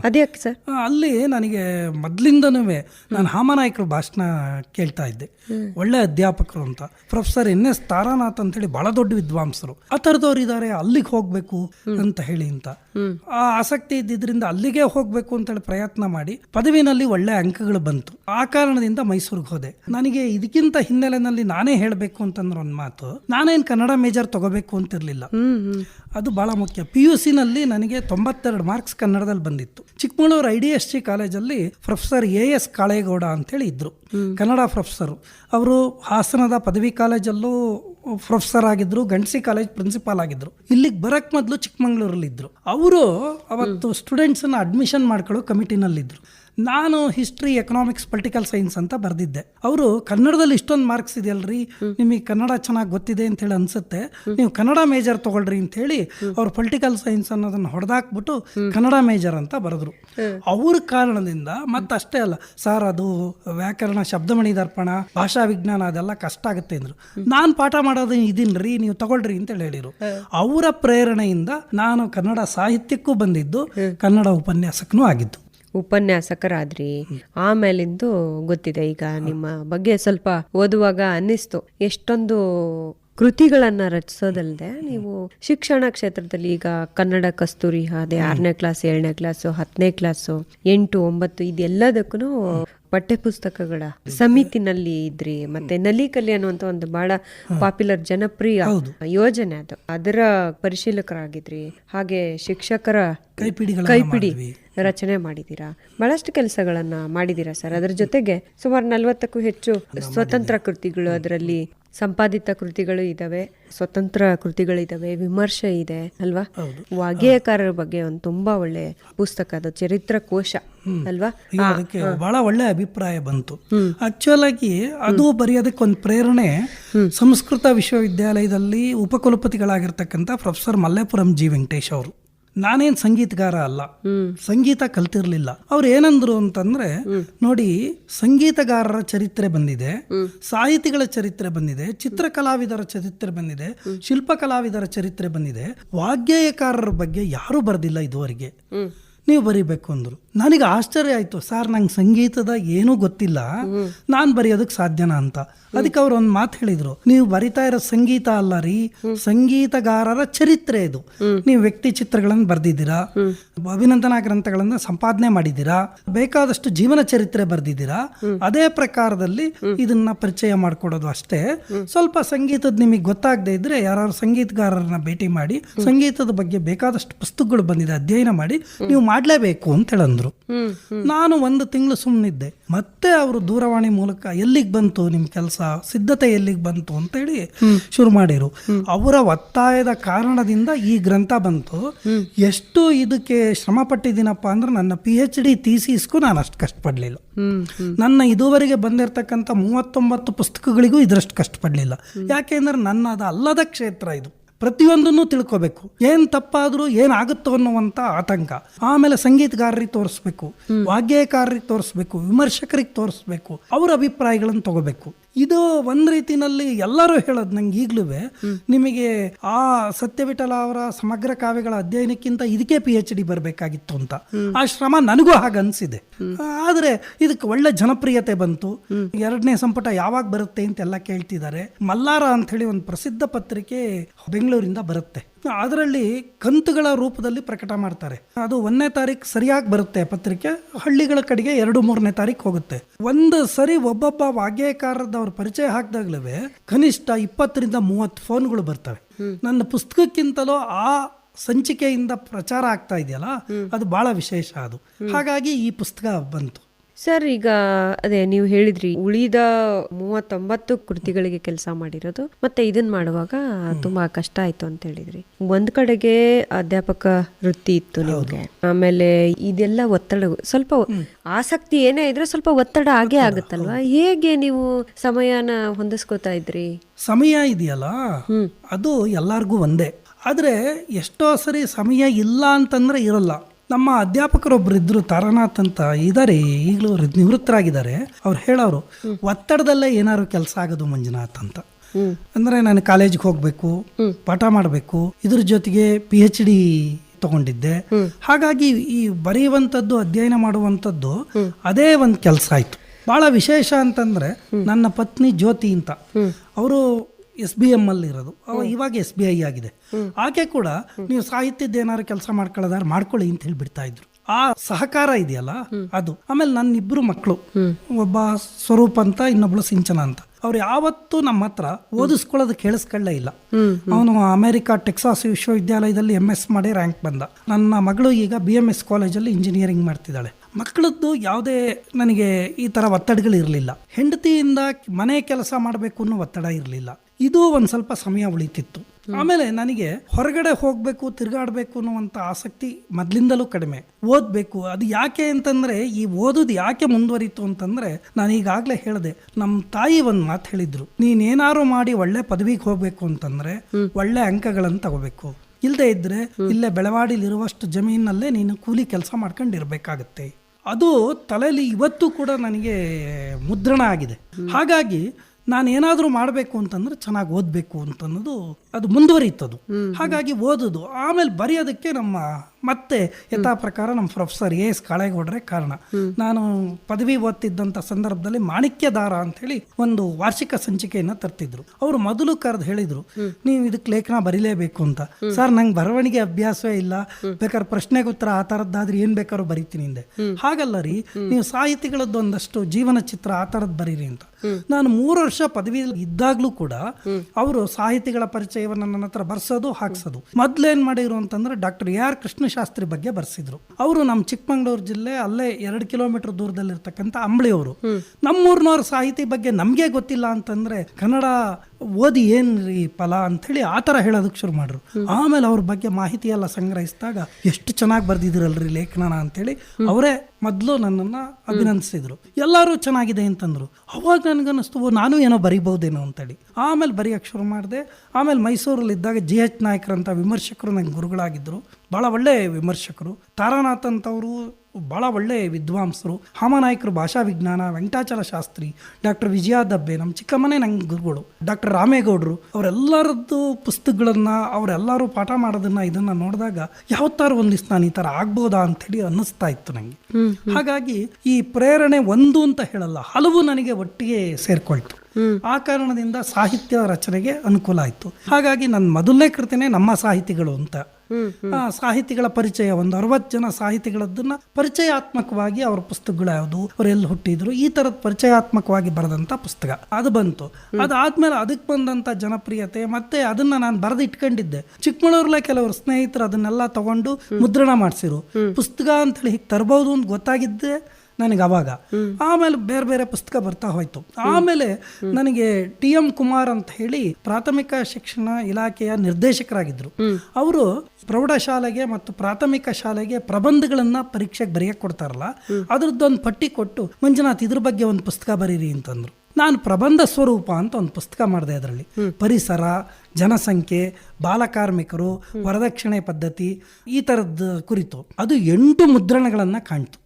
ಅದ್ಯಾಕೆ ಸರ್? ಅಲ್ಲಿ ನನಗೆ ಮೊದಲಿಂದನೂ ನಾನು ಹಾಮನಾಯಕರು ಭಾಷಣ ಕೇಳ್ತಾ ಇದ್ದೆ. ಒಳ್ಳೆ ಅಧ್ಯಾಪಕರು ಅಂತ. ಪ್ರೊಫೆಸರ್ ಎನ್ ಎಸ್ ತಾರಾನಾಥ್ ಅಂತೇಳಿ ಬಹಳ ದೊಡ್ಡ ವಿದ್ವಾಂಸರು. ಆ ಥರದವ್ರು ಇದ್ದಾರೆ ಅಲ್ಲಿಗೆ ಹೋಗ್ಬೇಕು ಅಂತ ಹೇಳಿ ಅಂತ. ಆ ಆಸಕ್ತಿ ಇದ್ದಿದ್ರಿಂದ ಅಲ್ಲಿಗೆ ಹೋಗ್ಬೇಕು ಅಂತೇಳಿ ಪ್ರಯತ್ನ ಮಾಡಿ ಪದವಿನಲ್ಲಿ ಒಳ್ಳೆ ಅಂಕಗಳು ಬಂತು. ಆ ಕಾರಣದಿಂದ ಮೈಸೂರಿಗೆ ಹೋದೆ. ನನಗೆ ಇದಕ್ಕಿಂತ ಹಿನ್ನೆಲೆನಲ್ಲಿ ನಾನೇ ಹೇಳಬೇಕು ಅಂತಂದ್ರೆ ಒಂದು ಮಾತು ನಾನೇನು ಕನ್ನಡ ಮೇಜರ್ ತಗೋಬೇಕು ಅಂತಿರ್ಲಿಲ್ಲ. ಅದು ಬಹಳ ಮುಖ್ಯ. ಪಿ ಯು ನಲ್ಲಿ ನನಗೆ ತೊಂಬತ್ತೆರಡು ಮಾರ್ಕ್ಸ್ ಕನ್ನಡದಲ್ಲಿ ಬಂದಿತ್ತು. Chikkamagaluru I D S C ಕಾಲೇಜಲ್ಲಿ ಪ್ರೊಫೆಸರ್ ಎ ಎಸ್ ಕಾಳೇಗೌಡ ಅಂತೇಳಿ ಇದ್ರು. ಕನ್ನಡ ಪ್ರೊಫೆಸರು. ಅವರು ಹಾಸನದ ಪದವಿ ಕಾಲೇಜಲ್ಲೂ ಪ್ರೊಫೆಸರ್ ಆಗಿದ್ರು, ಗಂಡಸಿ ಕಾಲೇಜ್ ಪ್ರಿನ್ಸಿಪಾಲ್ ಆಗಿದ್ರು. ಇಲ್ಲಿಗೆ ಬರಕ್ ಮೊದಲು ಚಿಕ್ಕಮಂಗ್ಳೂರಲ್ಲಿ ಇದ್ರು ಅವರು ಅವತ್ತು ಸ್ಟೂಡೆಂಟ್ಸನ್ನ ಅಡ್ಮಿಷನ್ ಮಾಡ್ಕೊಳ್ಳೋ ಕಮಿಟಿನಲ್ಲಿದ್ದರು ನಾನು ಹಿಸ್ಟ್ರಿ ಎಕನಾಮಿಕ್ಸ್ ಪೊಲಿಟಿಕಲ್ ಸೈನ್ಸ್ ಅಂತ ಬರೆದಿದ್ದೆ. ಅವರು ಕನ್ನಡದಲ್ಲಿ ಇಷ್ಟೊಂದು ಮಾರ್ಕ್ಸ್ ಇದೆಯಲ್ರಿ? ನಿಮಗೆ ಕನ್ನಡ ಚೆನ್ನಾಗಿ ಗೊತ್ತಿದೆ ಅಂತ ಹೇಳಿ ಅನ್ಸುತ್ತೆ. ನೀವು ಕನ್ನಡ ಮೇಜರ್ ತಗೊಳ್ರಿ ಅಂತ ಹೇಳಿ ಅವ್ರು ಪೊಲಿಟಿಕಲ್ ಸೈನ್ಸ್ ಅನ್ನೋದನ್ನ ಹೊಡೆದಾಕ್ಬಿಟ್ಟು ಕನ್ನಡ ಮೇಜರ್ ಅಂತ ಬರೆದ್ರು. ಅವ್ರ ಕಾರಣದಿಂದ ಮತ್ತಷ್ಟೇ ಅಲ್ಲ, ಸರ್ ಅದು ವ್ಯಾಕರಣ, ಶಬ್ದಮಣಿ ದರ್ಪಣ, ಭಾಷಾ ವಿಜ್ಞಾನ ಅದೆಲ್ಲ ಕಷ್ಟ ಆಗುತ್ತೆ ಅಂದ್ರು. ನಾನು ಪಾಠ ಮಾಡೋದು ಇದೀನ್ರಿ, ನೀವು ತಗೊಳ್ರಿ ಅಂತ ಹೇಳಿ ಹೇಳಿರು. ಅವರ ಪ್ರೇರಣೆಯಿಂದ ನಾನು ಕನ್ನಡ ಸಾಹಿತ್ಯಕ್ಕೂ ಬಂದಿದ್ದು, ಕನ್ನಡ ಉಪನ್ಯಾಸಕನೂ ಆಗಿದ್ದು. ಉಪನ್ಯಾಸಕರಾದ್ರಿ. ಆಮೇಲಿಂದು ಗೊತ್ತಿದೆ ಈಗ ನಿಮ್ಮ ಬಗ್ಗೆ ಸ್ವಲ್ಪ ಓದುವಾಗ ಅನ್ನಿಸ್ತು. ಎಷ್ಟೊಂದು ಕೃತಿಗಳನ್ನ ರಚಿಸೋದಲ್ಲದೆ ನೀವು ಶಿಕ್ಷಣ ಕ್ಷೇತ್ರದಲ್ಲಿ ಈಗ ಕನ್ನಡ ಕಸ್ತೂರಿ ಅದೇ ಆರನೇ ಕ್ಲಾಸ್ ಏಳನೇ ಕ್ಲಾಸು ಹತ್ತನೇ ಕ್ಲಾಸು ಎಂಟು ಒಂಬತ್ತು ಇದೆಲ್ಲದಕ್ಕೂ ಪಠ್ಯ ಪುಸ್ತಕಗಳ ಸಮಿತಿನಲ್ಲಿ ಇದ್ರಿ ಮತ್ತೆ ನಲಿ ನಲಿಕಲಿ ಅನ್ನುವಂತ ಒಂದು ಬಹಳ ಪಾಪ್ಯುಲರ್ ಜನಪ್ರಿಯ ಯೋಜನೆ ಅದು. ಅದರ ಪರಿಶೀಲಕರಾಗಿದ್ರಿ ಹಾಗೆ ಶಿಕ್ಷಕರ ಕೈಪಿಡಿ ರಚನೆ ಮಾಡಿದೀರಾ ಬಹಳಷ್ಟು ಕೆಲಸಗಳನ್ನ ಮಾಡಿದೀರಾ ಸರ್? ಅದರ ಜೊತೆಗೆ ಸುಮಾರು ನಲವತ್ತಕ್ಕೂ ಹೆಚ್ಚು ಸ್ವತಂತ್ರ ಕೃತಿಗಳು ಅದರಲ್ಲಿ ಸಂಪಾದಿತ ಕೃತಿಗಳು ಇದಾವೆ ಸ್ವತಂತ್ರ ಕೃತಿಗಳು ಇದಾವೆ ವಿಮರ್ಶೆ ಇದೆ ಅಲ್ವಾ? ವಾಗೇಯಕಾರರ ಬಗ್ಗೆ ಒಂದು ತುಂಬಾ ಒಳ್ಳೆ ಪುಸ್ತಕ ಅದು ಚರಿತ್ರ ಕೋಶ ಅಲ್ವಾ? ಅದಕ್ಕೆ ಬಹಳ ಒಳ್ಳೆ ಅಭಿಪ್ರಾಯ ಬಂತು. ಆಕ್ಚುಲ್ ಆಗಿ ಅದು ಬರೆಯೋದಕ್ಕೆ ಒಂದು ಪ್ರೇರಣೆ ಸಂಸ್ಕೃತ ವಿಶ್ವವಿದ್ಯಾಲಯದಲ್ಲಿ ಉಪಕುಲಪತಿಗಳಾಗಿರ್ತಕ್ಕಂಥ ಪ್ರೊಫೆಸರ್ ಮಲ್ಲೇಪುರಂ ಜಿ ವೆಂಕಟೇಶ್ ಅವರು. ನಾನೇನ್ ಸಂಗೀತಗಾರ ಅಲ್ಲ. ಸಂಗೀತ ಕಲ್ತಿರ್ಲಿಲ್ಲ. ಅವ್ರು ಏನಂದ್ರು ಅಂತಂದ್ರೆ ನೋಡಿ ಸಂಗೀತಗಾರರ ಚರಿತ್ರೆ ಬಂದಿದೆ ಸಾಹಿತಿಗಳ ಚರಿತ್ರೆ ಬಂದಿದೆ ಚಿತ್ರಕಲಾವಿದರ ಚರಿತ್ರೆ ಬಂದಿದೆ ಶಿಲ್ಪ ಕಲಾವಿದರ ಚರಿತ್ರೆ ಬಂದಿದೆ. ವಾಗ್ಗೇಯಕಾರರ ಬಗ್ಗೆ ಯಾರು ಬರ್ದಿಲ್ಲ ಇದುವರೆಗೆ. ನೀವು ಬರೀಬೇಕು ಅಂದ್ರು. ನನಗೆ ಆಶ್ಚರ್ಯ ಆಯ್ತು ಸರ್ ನಂಗೆ ಸಂಗೀತದ ಏನೂ ಗೊತ್ತಿಲ್ಲ ನಾನು ಬರೆಯೋದಕ್ಕೆ ಸಾಧ್ಯನಾ ಅಂತ. ಅದಕ್ಕೆ ಅವ್ರು ಒಂದು ಮಾತು ಹೇಳಿದರು ನೀವು ಬರಿತಾ ಇರೋ ಸಂಗೀತ ಅಲ್ಲ ರೀ ಸಂಗೀತಗಾರರ ಚರಿತ್ರೆ ಇದು. ನೀವು ವ್ಯಕ್ತಿ ಚಿತ್ರಗಳನ್ನು ಬರೆದಿದ್ದೀರಾ ಅಭಿನಂದನಾ ಗ್ರಂಥಗಳನ್ನು ಸಂಪಾದನೆ ಮಾಡಿದ್ದೀರಾ ಬೇಕಾದಷ್ಟು ಜೀವನ ಚರಿತ್ರೆ ಬರೆದಿದ್ದೀರಾ ಅದೇ ಪ್ರಕಾರದಲ್ಲಿ ಇದನ್ನ ಪರಿಚಯ ಮಾಡಿಕೊಡೋದು ಅಷ್ಟೇ. ಸ್ವಲ್ಪ ಸಂಗೀತದ ನಿಮಗೆ ಗೊತ್ತಾಗದೇ ಇದ್ರೆ ಯಾರು ಸಂಗೀತಗಾರರನ್ನ ಭೇಟಿ ಮಾಡಿ ಸಂಗೀತದ ಬಗ್ಗೆ ಬೇಕಾದಷ್ಟು ಪುಸ್ತಕಗಳು ಬಂದಿದೆ ಅಧ್ಯಯನ ಮಾಡಿ ನೀವು ಮಾಡಲೇಬೇಕು ಅಂತ ಹೇಳಂದ್ರು. ನಾನು ಒಂದು ತಿಂಗಳು ಸುಮ್ಮನಿದ್ದೆ ಮತ್ತೆ ಅವರು ದೂರವಾಣಿ ಮೂಲಕ ಎಲ್ಲಿಗೆ ಬಂತು ನಿಮ್ಮ ಕೆಲಸ? ಸಿದ್ಧತೆ ಎಲ್ಲಿಗೆ ಬಂತು ಅಂತ ಹೇಳಿ ಶುರು ಮಾಡಿರು. ಅವರ ಒತ್ತಾಯದ ಕಾರಣದಿಂದ ಈ ಗ್ರಂಥ ಬಂತು. ಎಷ್ಟು ಇದಕ್ಕೆ ಶ್ರಮ ಪಟ್ಟಿದ್ದೀನಪ್ಪ ಅಂದ್ರೆ ನನ್ನ ಪಿ ಎಚ್ ಡಿ ಥೀಸಿಸ್ಗೂ ನಾನು ಅಷ್ಟು ಕಷ್ಟಪಡಲಿಲ್ಲ ನನ್ನ ಇದುವರೆಗೆ ಬಂದಿರತಕ್ಕಂಥ ಮೂವತ್ತೊಂಬತ್ತು ಪುಸ್ತಕಗಳಿಗೂ ಇದರಷ್ಟು ಕಷ್ಟಪಡಲಿಲ್ಲ ಯಾಕೆಂದ್ರೆ ನನ್ನ ಅದು ಅಲ್ಲದ ಕ್ಷೇತ್ರ ಇದು. ಪ್ರತಿಯೊಂದನ್ನು ತಿಳ್ಕೋಬೇಕು. ಏನ್ ತಪ್ಪಾದ್ರೂ ಏನಾಗುತ್ತೋ ಅನ್ನುವಂತ ಆತಂಕ. ಆಮೇಲೆ ಸಂಗೀತಗಾರರಿಗೆ ತೋರಿಸ್ಬೇಕು ವಾಗ್ಯಕಾರರಿಗೆ ತೋರಿಸ್ಬೇಕು ವಿಮರ್ಶಕರಿಗೆ ತೋರಿಸ್ಬೇಕು ಅವ್ರ ಅಭಿಪ್ರಾಯಗಳನ್ನು ತಗೋಬೇಕು. ಇದು ಒಂದ್ ರೀತಿನಲ್ಲಿ ಎಲ್ಲರೂ ಹೇಳೋದು ನಂಗೆ ಈಗ್ಲೂ ನಿಮಗೆ ಆ ಸತ್ಯವಿಠಲ ಅವರ ಸಮಗ್ರ ಕಾವ್ಯಗಳ ಅಧ್ಯಯನಕ್ಕಿಂತ ಇದಕ್ಕೆ ಪಿ ಎಚ್ ಡಿ ಬರಬೇಕಾಗಿತ್ತು ಅಂತ. ಆ ಶ್ರಮ ನನಗೂ ಹಾಗೆ ಅನ್ಸಿದೆ. ಆದ್ರೆ ಇದಕ್ಕೆ ಒಳ್ಳೆ ಜನಪ್ರಿಯತೆ ಬಂತು. ಎರಡನೇ ಸಂಪುಟ ಯಾವಾಗ ಬರುತ್ತೆ ಅಂತೆಲ್ಲ ಕೇಳ್ತಿದ್ದಾರೆ. ಮಲ್ಲಾರ ಅಂತ ಹೇಳಿ ಒಂದು ಪ್ರಸಿದ್ಧ ಪತ್ರಿಕೆ ಬೆಂಗಳೂರಿಂದ ಬರುತ್ತೆ. ಅದರಲ್ಲಿ ಕಂತುಗಳ ರೂಪದಲ್ಲಿ ಪ್ರಕಟ ಮಾಡ್ತಾರೆ. ಅದು ಒಂದನೇ ತಾರೀಕು ಸರಿಯಾಗಿ ಬರುತ್ತೆ ಪತ್ರಿಕೆ ಹಳ್ಳಿಗಳ ಕಡೆಗೆ ಎರಡು ಮೂರನೇ ತಾರೀಕು ಹೋಗುತ್ತೆ. ಒಂದು ಸರಿ ಒಬ್ಬೊಬ್ಬ ವಾಗ್ಯಕಾರದವ್ರ ಪರಿಚಯ ಹಾಕಿದಾಗ್ಲೇ ಕನಿಷ್ಠ ಇಪ್ಪತ್ತರಿಂದ ಮೂವತ್ತು ಫೋನ್ಗಳು ಬರ್ತವೆ. ನನ್ನ ಪುಸ್ತಕಕ್ಕಿಂತಲೂ ಆ ಸಂಚಿಕೆಯಿಂದ ಪ್ರಚಾರ ಆಗ್ತಾ ಇದೆಯಲ್ಲ ಅದು ಬಹಳ ವಿಶೇಷ ಅದು. ಹಾಗಾಗಿ ಈ ಪುಸ್ತಕ ಬಂತು. ಸರ್ ಈಗ ಅದೇ ನೀವು ಹೇಳಿದ್ರಿ ಉಳಿದ ಮೂವತ್ತೊಂಬತ್ತು ಕೃತಿಗಳಿಗೆ ಕೆಲಸ ಮಾಡಿರೋದು ಮತ್ತೆ ಇದನ್ನ ಮಾಡುವಾಗ ತುಂಬಾ ಕಷ್ಟ ಆಯ್ತು ಅಂತ ಹೇಳಿದ್ರಿ. ಒಂದ್ ಕಡೆಗೆ ಅಧ್ಯಾಪಕ ವೃತ್ತಿ ಇತ್ತು ನಿಮಗೆ ಆಮೇಲೆ ಇದೆಲ್ಲ ಒತ್ತಡ ಸ್ವಲ್ಪ ಆಸಕ್ತಿ ಏನೇ ಇದ್ರೆ ಸ್ವಲ್ಪ ಒತ್ತಡ ಆಗೇ ಆಗುತ್ತಲ್ವಾ? ಹೇಗೆ ನೀವು ಸಮಯನ ಹೊಂದಿಸ್ಕೋತಾ ಇದ್ರಿ? ಸಮಯ ಇದೆಯಲ್ಲ ಅದು ಎಲ್ಲಾರ್ಗೂ ಒಂದೇ. ಆದರೆ ಎಷ್ಟೋ ಸರಿ ಸಮಯ ಇಲ್ಲ ಅಂತಂದ್ರೆ ಇರಲ್ಲ. ನಮ್ಮ ಅಧ್ಯಾಪಕರೊಬ್ರು ಇದ್ರು ತಾರನಾಥ್ ಅಂತ ಇದ್ದಾರೆ ಈಗಲೂ ನಿವೃತ್ತರಾಗಿದ್ದಾರೆ. ಅವ್ರು ಹೇಳೋರು ಒತ್ತಡದಲ್ಲೇ ಏನಾದ್ರು ಕೆಲಸ ಆಗೋದು ಮಂಜುನಾಥ್ ಅಂತ. ಅಂದ್ರೆ ನಾನು ಕಾಲೇಜ್ಗೆ ಹೋಗಬೇಕು ಪಾಠ ಮಾಡಬೇಕು ಇದ್ರ ಜೊತೆಗೆ ಪಿ ಎಚ್ ಡಿ ತಗೊಂಡಿದ್ದೆ. ಹಾಗಾಗಿ ಈ ಬರೆಯುವಂಥದ್ದು ಅಧ್ಯಯನ ಮಾಡುವಂಥದ್ದು ಅದೇ ಒಂದು ಕೆಲಸ ಆಯ್ತು. ಬಹಳ ವಿಶೇಷ ಅಂತಂದ್ರೆ ನನ್ನ ಪತ್ನಿ ಜ್ಯೋತಿ ಅಂತ. ಅವರು ಎಸ್ ಬಿ ಎಂ ಅಲ್ಲಿ ಇರೋದು ಇವಾಗ ಎಸ್ ಬಿ ಐ ಆಗಿದೆ. ಆಕೆ ಕೂಡ ನೀವು ಸಾಹಿತ್ಯದ ಏನಾದ್ರು ಕೆಲಸ ಮಾಡ್ಕೊಳ್ಳೋದಾದ್ರೆ ಮಾಡ್ಕೊಳ್ಳಿ ಅಂತ ಹೇಳಿಬಿಡ್ತಾ ಇದ್ರು. ಆ ಸಹಕಾರ ಇದೆಯಲ್ಲ ಅದು. ಆಮೇಲೆ ನನ್ನ ಇಬ್ರು ಮಕ್ಕಳು ಒಬ್ಬ ಸ್ವರೂಪ್ ಅಂತ ಇನ್ನೊಬ್ಳು ಸಿಂಚನ ಅಂತ. ಅವ್ರು ಯಾವತ್ತೂ ನಮ್ಮ ಹತ್ರ ಓದಿಸ್ಕೊಳ್ಳೋದು ಕೇಳಿಸ್ಕೊಳ್ಳೇ ಇಲ್ಲ. ಅವನು ಅಮೆರಿಕ ಟೆಕ್ಸಾಸ್ ವಿಶ್ವವಿದ್ಯಾಲಯದಲ್ಲಿ ಎಂ ಎಸ್ ಮಾಡಿ ರ್ಯಾಂಕ್ ಬಂದ. ನನ್ನ ಮಗಳು ಈಗ ಬಿ ಎಂ ಎಸ್ ಕಾಲೇಜಲ್ಲಿ ಇಂಜಿನಿಯರಿಂಗ್ ಮಾಡ್ತಿದ್ದಾಳೆ. ಮಕ್ಕಳದ್ದು ಯಾವುದೇ ನನಗೆ ಈ ಥರ ಒತ್ತಡಗಳು ಇರಲಿಲ್ಲ. ಹೆಂಡತಿಯಿಂದ ಮನೆ ಕೆಲಸ ಮಾಡಬೇಕು ಅನ್ನೋ ಒತ್ತಡ ಇರಲಿಲ್ಲ. ಇದು ಒಂದು ಸ್ವಲ್ಪ ಸಮಯ ಉಳಿತಿತ್ತು. ಆಮೇಲೆ ನನಗೆ ಹೊರಗಡೆ ಹೋಗಬೇಕು ತಿರುಗಾಡಬೇಕು ಅನ್ನುವಂಥ ಆಸಕ್ತಿ ಮೊದಲಿಂದಲೂ ಕಡಿಮೆ. ಓದಬೇಕು ಅದು ಯಾಕೆ ಅಂತಂದ್ರೆ ಈ ಓದೋದು ಯಾಕೆ ಮುಂದುವರಿತು ಅಂತಂದ್ರೆ ನಾನು ಈಗಾಗಲೇ ಹೇಳಿದೆ ನಮ್ಮ ತಾಯಿ ಒಂದು ಮಾತು ಹೇಳಿದ್ರು. ನೀನೇನಾರು ಮಾಡಿ ಒಳ್ಳೆ ಪದವಿಗೆ ಹೋಗ್ಬೇಕು ಅಂತಂದ್ರೆ ಒಳ್ಳೆ ಅಂಕಗಳನ್ನು ತಗೋಬೇಕು. ಇಲ್ಲದೆ ಇದ್ರೆ ಇಲ್ಲೇ ಬೆಳವಾಡಿಲಿರುವಷ್ಟು ಜಮೀನಲ್ಲೇ ನೀನು ಕೂಲಿ ಕೆಲಸ ಮಾಡ್ಕೊಂಡಿರ್ಬೇಕಾಗತ್ತೆ. ಅದು ತಲೆಯಲ್ಲಿ ಇವತ್ತು ಕೂಡ ನನಗೆ ಮುದ್ರಣ ಆಗಿದೆ. ಹಾಗಾಗಿ ನಾನು ಏನಾದರೂ ಮಾಡಬೇಕು ಅಂತಂದ್ರೆ ಚೆನ್ನಾಗಿ ಓದಬೇಕು ಅಂತನ್ನೋದು ಅದು ಮುಂದುವರಿಯುತ್ತದು ಹಾಗಾಗಿ ಓದೋದು. ಆಮೇಲೆ ಬರೆಯೋದಕ್ಕೆ ನಮ್ಮ ಮತ್ತೆ ಯಥಾ ಪ್ರಕಾರ ನಮ್ಮ ಪ್ರೊಫೆಸರ್ ಎ ಎಸ್ ಕಾಳೇಗೌಡ್ರೆ ಕಾರಣ. ನಾನು ಪದವಿ ಓದ್ತಿದ್ದಂಥ ಸಂದರ್ಭದಲ್ಲಿ ಮಾಣಿಕ್ಯದಾರ ಅಂತೇಳಿ ಒಂದು ವಾರ್ಷಿಕ ಸಂಚಿಕೆಯನ್ನು ತರ್ತಿದ್ರು. ಅವರು ಮೊದಲು ಕರೆದು ಹೇಳಿದ್ರು ನೀವು ಇದಕ್ಕೆ ಲೇಖನ ಬರೀಲೇಬೇಕು ಅಂತ. ಸರ್ ನಂಗೆ ಬರವಣಿಗೆ ಅಭ್ಯಾಸವೇ ಇಲ್ಲ. ಬೇಕಾದ್ರೆ ಪ್ರಶ್ನೆಗೆ ಉತ್ತರ ಆ ಥರದ್ದಾದ್ರೆ ಏನ್ ಬೇಕಾದ್ರೂ ಬರೀತೀನಿ ಹಿಂದೆ. ಹಾಗಲ್ಲ ರೀ ನೀವು ಸಾಹಿತಿಗಳದ್ದು ಒಂದಷ್ಟು ಜೀವನ ಚಿತ್ರ ಆ ಥರದ್ದು ಬರೀರಿ ಅಂತ. ನಾನು ಮೂರು ವರ್ಷ ಪದವಿ ಇದ್ದಾಗ್ಲೂ ಕೂಡ ಅವರು ಸಾಹಿತಿಗಳ ಪರಿಚಯವನ್ನು ನನ್ನ ಹತ್ರ ಬರ್ಸೋದು ಹಾಕ್ಸೋದು. ಮೊದ್ಲೇನ್ ಮಾಡಿದ್ರು ಅಂತಂದ್ರೆ ಡಾಕ್ಟರ್ ಎ ಆರ್ ಕೃಷ್ಣಶಾಸ್ತ್ರಿ ಬಗ್ಗೆ ಬರ್ಸಿದ್ರು. ಅವರು ನಮ್ಮ ಚಿಕ್ಕಮಂಗ್ಳೂರು ಜಿಲ್ಲೆ ಅಲ್ಲೇ ಎರಡು ಕಿಲೋಮೀಟರ್ ದೂರದಲ್ಲಿರ್ತಕ್ಕಂಥ ಅಂಬಳಿಯವರು. ನಮ್ಮೂರ್ನವ್ರ ಸಾಹಿತಿ ಬಗ್ಗೆ ನಮ್ಗೆ ಗೊತ್ತಿಲ್ಲ ಅಂತಂದ್ರೆ ಕನ್ನಡ ಓದಿ ಏನ್ ರೀ ಫಲ ಅಂಥೇಳಿ ಆ ಥರ ಹೇಳೋದಕ್ಕೆ ಶುರು ಮಾಡ್ರು. ಆಮೇಲೆ ಅವ್ರ ಬಗ್ಗೆ ಮಾಹಿತಿ ಎಲ್ಲ ಸಂಗ್ರಹಿಸಿದಾಗ ಎಷ್ಟು ಚೆನ್ನಾಗಿ ಬರ್ದಿದ್ರಲ್ರಿ ಲೇಖನನ ಅಂತೇಳಿ ಅವರೇ ಮೊದಲು ನನ್ನನ್ನು ಅಭಿನಂದಿಸಿದ್ರು. ಎಲ್ಲರೂ ಚೆನ್ನಾಗಿದೆ ಅಂತಂದ್ರು. ಅವಾಗ ನನಗನ್ನಿಸ್ತು ಓ ನಾನು ಏನೋ ಬರಿಬಹುದೇನೋ ಅಂತೇಳಿ ಆಮೇಲೆ ಬರೆಯೋಕ್ಕೆ ಶುರು ಮಾಡಿದೆ. ಆಮೇಲೆ ಮೈಸೂರಲ್ಲಿದ್ದಾಗ ಜಿ ಎಚ್ ಅಂತ ವಿಮರ್ಶಕರು ನಂಗೆ ಗುರುಗಳಾಗಿದ್ದರು. ಭಾಳ ಒಳ್ಳೆ ವಿಮರ್ಶಕರು. ತಾರಾನಾಥ್ ಅಂತವರು ಭಾಳ ಒಳ್ಳೆಯ ವಿದ್ವಾಂಸರು ಹಾಮನಾಯಕರು ಭಾಷಾ ವಿಜ್ಞಾನ ವೆಂಕಟಾಚಲ ಶಾಸ್ತ್ರಿ ಡಾಕ್ಟರ್ ವಿಜಯ ದಬ್ಬೆ ನಮ್ಮ ಚಿಕ್ಕಮ್ಮನೇ ನಂಗೆ ಗುರುಗಳು ಡಾಕ್ಟರ್ ರಾಮೇಗೌಡರು ಅವರೆಲ್ಲರದ್ದು ಪುಸ್ತಕಗಳನ್ನು ಅವರೆಲ್ಲರೂ ಪಾಠ ಮಾಡೋದನ್ನ ಇದನ್ನ ನೋಡಿದಾಗ ಯಾವತ್ತಾರು ಥರ ಒಂದಿಷ್ಟು ನಾನು ಈ ಥರ ಆಗ್ಬೋದಾ ಅಂಥೇಳಿ ಅನ್ನಿಸ್ತಾ ಇತ್ತು ನನಗೆ ಹಾಗಾಗಿ ಈ ಪ್ರೇರಣೆ ಒಂದು ಅಂತ ಹೇಳಲ್ಲ ಹಲವು ನನಗೆ ಒಟ್ಟಿಗೆ ಸೇರ್ಕೊಳ್ತು. ಆ ಕಾರಣದಿಂದ ಸಾಹಿತ್ಯ ರಚನೆಗೆ ಅನುಕೂಲ ಆಯಿತು. ಹಾಗಾಗಿ ನನ್ನ ಮೊದಲನೇ ಕೃತಿನೇ ನಮ್ಮ ಸಾಹಿತಿಗಳು ಅಂತ. ಸಾಹಿತಿಗಳ ಪರಿಚಯ ಒಂದು ಅರವತ್ತು ಜನ ಸಾಹಿತಿಗಳದ್ದನ್ನ ಪರಿಚಯಾತ್ಮಕವಾಗಿ ಅವ್ರ ಪುಸ್ತಕಗಳು ಯಾವುದು ಅವ್ರು ಎಲ್ಲಿ ಹುಟ್ಟಿದ್ರು ಈ ತರದ ಪರಿಚಯಾತ್ಮಕವಾಗಿ ಬರೆದಂತ ಪುಸ್ತಕ. ಅದು ಬಂತು. ಅದಾದ್ಮೇಲೆ ಅದಕ್ಕೆ ಬಂದಂತ ಜನಪ್ರಿಯತೆ ಮತ್ತೆ ಅದನ್ನ ನಾನು ಬರೆದು ಇಟ್ಕೊಂಡಿದ್ದೆ ಚಿಕ್ಕಮಗಳೂರಲ್ಲೇ ಕೆಲವರು ಸ್ನೇಹಿತರು ಅದನ್ನೆಲ್ಲ ತಗೊಂಡು ಮುದ್ರಣ ಮಾಡಿಸಿರು. ಪುಸ್ತಕ ಅಂತ ಹೇಳಿ ಹೀಗೆ ತರಬಹುದು ಅಂತ ಗೊತ್ತಾಗಿದ್ದೆ. ನನಗೆ ಅವಾಗ ಆಮೇಲೆ ಬೇರೆ ಬೇರೆ ಪುಸ್ತಕ ಬರ್ತಾ ಹೋಯ್ತು. ಆಮೇಲೆ ನನಗೆ ಟಿ ಎಂ ಕುಮಾರ್ ಅಂತ ಹೇಳಿ ಪ್ರಾಥಮಿಕ ಶಿಕ್ಷಣ ಇಲಾಖೆಯ ನಿರ್ದೇಶಕರಾಗಿದ್ರು. ಅವರು ಪ್ರೌಢಶಾಲೆಗೆ ಮತ್ತು ಪ್ರಾಥಮಿಕ ಶಾಲೆಗೆ ಪ್ರಬಂಧಗಳನ್ನ ಪರೀಕ್ಷೆಗೆ ಬರೆಯಕ್ಕೆ ಕೊಡ್ತಾರಲ್ಲ ಅದ್ರದ್ದೊಂದು ಪಟ್ಟಿ ಕೊಟ್ಟು ಮಂಜುನಾಥ್ ಇದ್ರ ಬಗ್ಗೆ ಒಂದು ಪುಸ್ತಕ ಬರೀರಿ ಅಂತಂದ್ರು. ನಾನು ಪ್ರಬಂಧ ಸ್ವರೂಪ ಅಂತ ಒಂದು ಪುಸ್ತಕ ಮಾಡಿದೆ ಅದರಲ್ಲಿ. ಪರಿಸರ ಜನಸಂಖ್ಯೆ ಬಾಲಕಾರ್ಮಿಕರು ವರದಕ್ಷಿಣೆ ಪದ್ಧತಿ ಈ ಥರದ ಕುರಿತು. ಅದು ಎಂಟು ಮುದ್ರಣಗಳನ್ನು ಕಾಣ್ತು.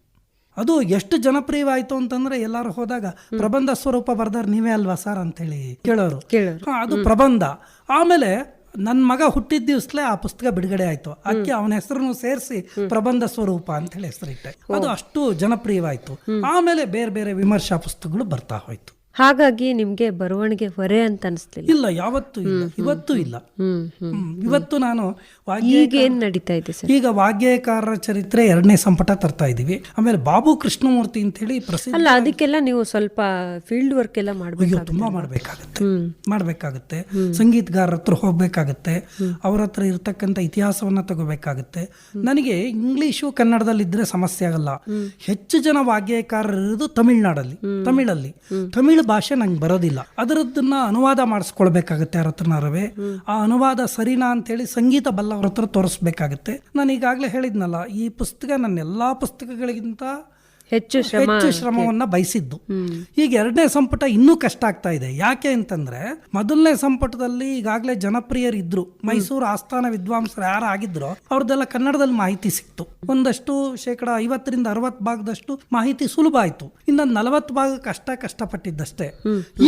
ಅದು ಎಷ್ಟು ಜನಪ್ರಿಯವಾಯಿತು ಅಂತಂದ್ರೆ ಎಲ್ಲರೂ ಹೋದಾಗ ಪ್ರಬಂಧ ಸ್ವರೂಪ ಬರ್ದಾರ ನೀವೇ ಅಲ್ವಾ ಸರ್ ಅಂತೇಳಿ ಕೇಳೋರು. ಕೇಳೋರು. ಅದು ಪ್ರಬಂಧ. ಆಮೇಲೆ ನನ್ನ ಮಗ ಹುಟ್ಟಿದ ದಿವಸಲೇ ಆ ಪುಸ್ತಕ ಬಿಡುಗಡೆ ಆಯ್ತು. ಅದಕ್ಕೆ ಅವನ ಹೆಸರನ್ನು ಸೇರಿಸಿ ಪ್ರಬಂಧ ಸ್ವರೂಪ ಅಂತ ಹೇಳಿ ಹೆಸರಿಟ್ಟೆ. ಅದು ಅಷ್ಟು ಜನಪ್ರಿಯವಾಯಿತು. ಆಮೇಲೆ ಬೇರೆ ಬೇರೆ ವಿಮರ್ಶಾ ಪುಸ್ತಕಗಳು ಬರ್ತಾ ಹೋಯ್ತು. ಹಾಗಾಗಿ ನಿಮ್ಗೆ ಬರವಣಿಗೆ ಹೊರೆ ಅಂತ ಅನಿಸ್ಲಿಲ್ಲ. ಇಲ್ಲ ಯಾವತ್ತೂ ಇಲ್ಲ. ಇವತ್ತು ಇಲ್ಲ. ಇವತ್ತು ನಾನು ಈಗ ಏನ್ ನಡೀತಾ ಇದೆ ಸರ್? ಈಗ ವಾಗ್ಯಕಾರರ ಚರಿತ್ರೆ ಎರಡನೇ ಸಂಪುಟ ತರ್ತಾ ಇದೀವಿ ಆಮೇಲೆ ಬಾಬು ಕೃಷ್ಣಮೂರ್ತಿ ಅಂತ ಹೇಳಿ ಪ್ರಸಿದ್ಧ ಅಲ್ಲ ಅದಕ್ಕೆಲ್ಲ ನೀವು ಸ್ವಲ್ಪ ಫೀಲ್ಡ್ ವರ್ಕ್ ಎಲ್ಲ ಮಾಡ್ಬೇಕು ತುಂಬಾ ಮಾಡ್ಬೇಕಾಗತ್ತೆ. ಮಾಡಬೇಕಾಗುತ್ತೆ. ಮಾಡ್ಬೇಕಾಗತ್ತೆ ಸಂಗೀತಗಾರರ ಹತ್ರ ಹೋಗ್ಬೇಕಾಗತ್ತೆ. ಅವ್ರ ಹತ್ರ ಇರ್ತಕ್ಕಂಥ ಇತಿಹಾಸವನ್ನ ತಗೋಬೇಕಾಗತ್ತೆ. ನನಗೆ ಇಂಗ್ಲಿಷು ಕನ್ನಡದಲ್ಲಿ ಇದ್ರೆ ಸಮಸ್ಯೆ ಆಗಲ್ಲ. ಹೆಚ್ಚು ಜನ ವಾಗ್ಯಕಾರರು ಇರೋದು ತಮಿಳ್ನಾಡಲ್ಲಿ ತಮಿಳಲ್ಲಿ. ತಮಿಳು ಭಾಷೆ ನಂಗೆ ಬರೋದಿಲ್ಲ. ಅದರದ್ದನ್ನ ಅನುವಾದ ಮಾಡಿಸ್ಕೊಳ್ಬೇಕಾಗತ್ತೆ ಯಾರ ಹತ್ರನಾರವೇ ಆ ಅನುವಾದ ಸರಿನಾ ಅಂತೇಳಿ ಸಂಗೀತ ಬಲ್ಲವ್ರ ಹತ್ರ ತೋರಿಸ್ಬೇಕಾಗತ್ತೆ. ನಾನು ಈಗಾಗಲೇ ಹೇಳಿದ್ನಲ್ಲ, ಈ ಪುಸ್ತಕ ನನ್ನ ಎಲ್ಲಾ ಪುಸ್ತಕಗಳಿಗಿಂತ ಹೆಚ್ಚು ಹೆಚ್ಚು ಶ್ರಮವನ್ನ ಬಯಸಿದ್ದು. ಈಗ ಎರಡನೇ ಸಂಪುಟ ಇನ್ನೂ ಕಷ್ಟ ಆಗ್ತಾ ಇದೆ. ಯಾಕೆ ಅಂತಂದ್ರೆ ಮೊದಲನೇ ಸಂಪುಟದಲ್ಲಿ ಈಗಾಗಲೇ ಜನಪ್ರಿಯರಿದ್ರು. ಮೈಸೂರು ಆಸ್ಥಾನ ವಿದ್ವಾಂಸರು ಯಾರು ಆಗಿದ್ರು ಅವ್ರದ್ದೆಲ್ಲ ಕನ್ನಡದಲ್ಲಿ ಮಾಹಿತಿ ಸಿಕ್ತು. ಒಂದಷ್ಟು ಶೇಕಡ ಐವತ್ತರಿಂದ ಅರವತ್ ಭಾಗದಷ್ಟು ಮಾಹಿತಿ ಸುಲಭ ಆಯ್ತು. ಇನ್ನೊಂದು ನಲವತ್ತು ಭಾಗ ಕಷ್ಟ ಕಷ್ಟಪಟ್ಟಿದ್ದಷ್ಟೇ.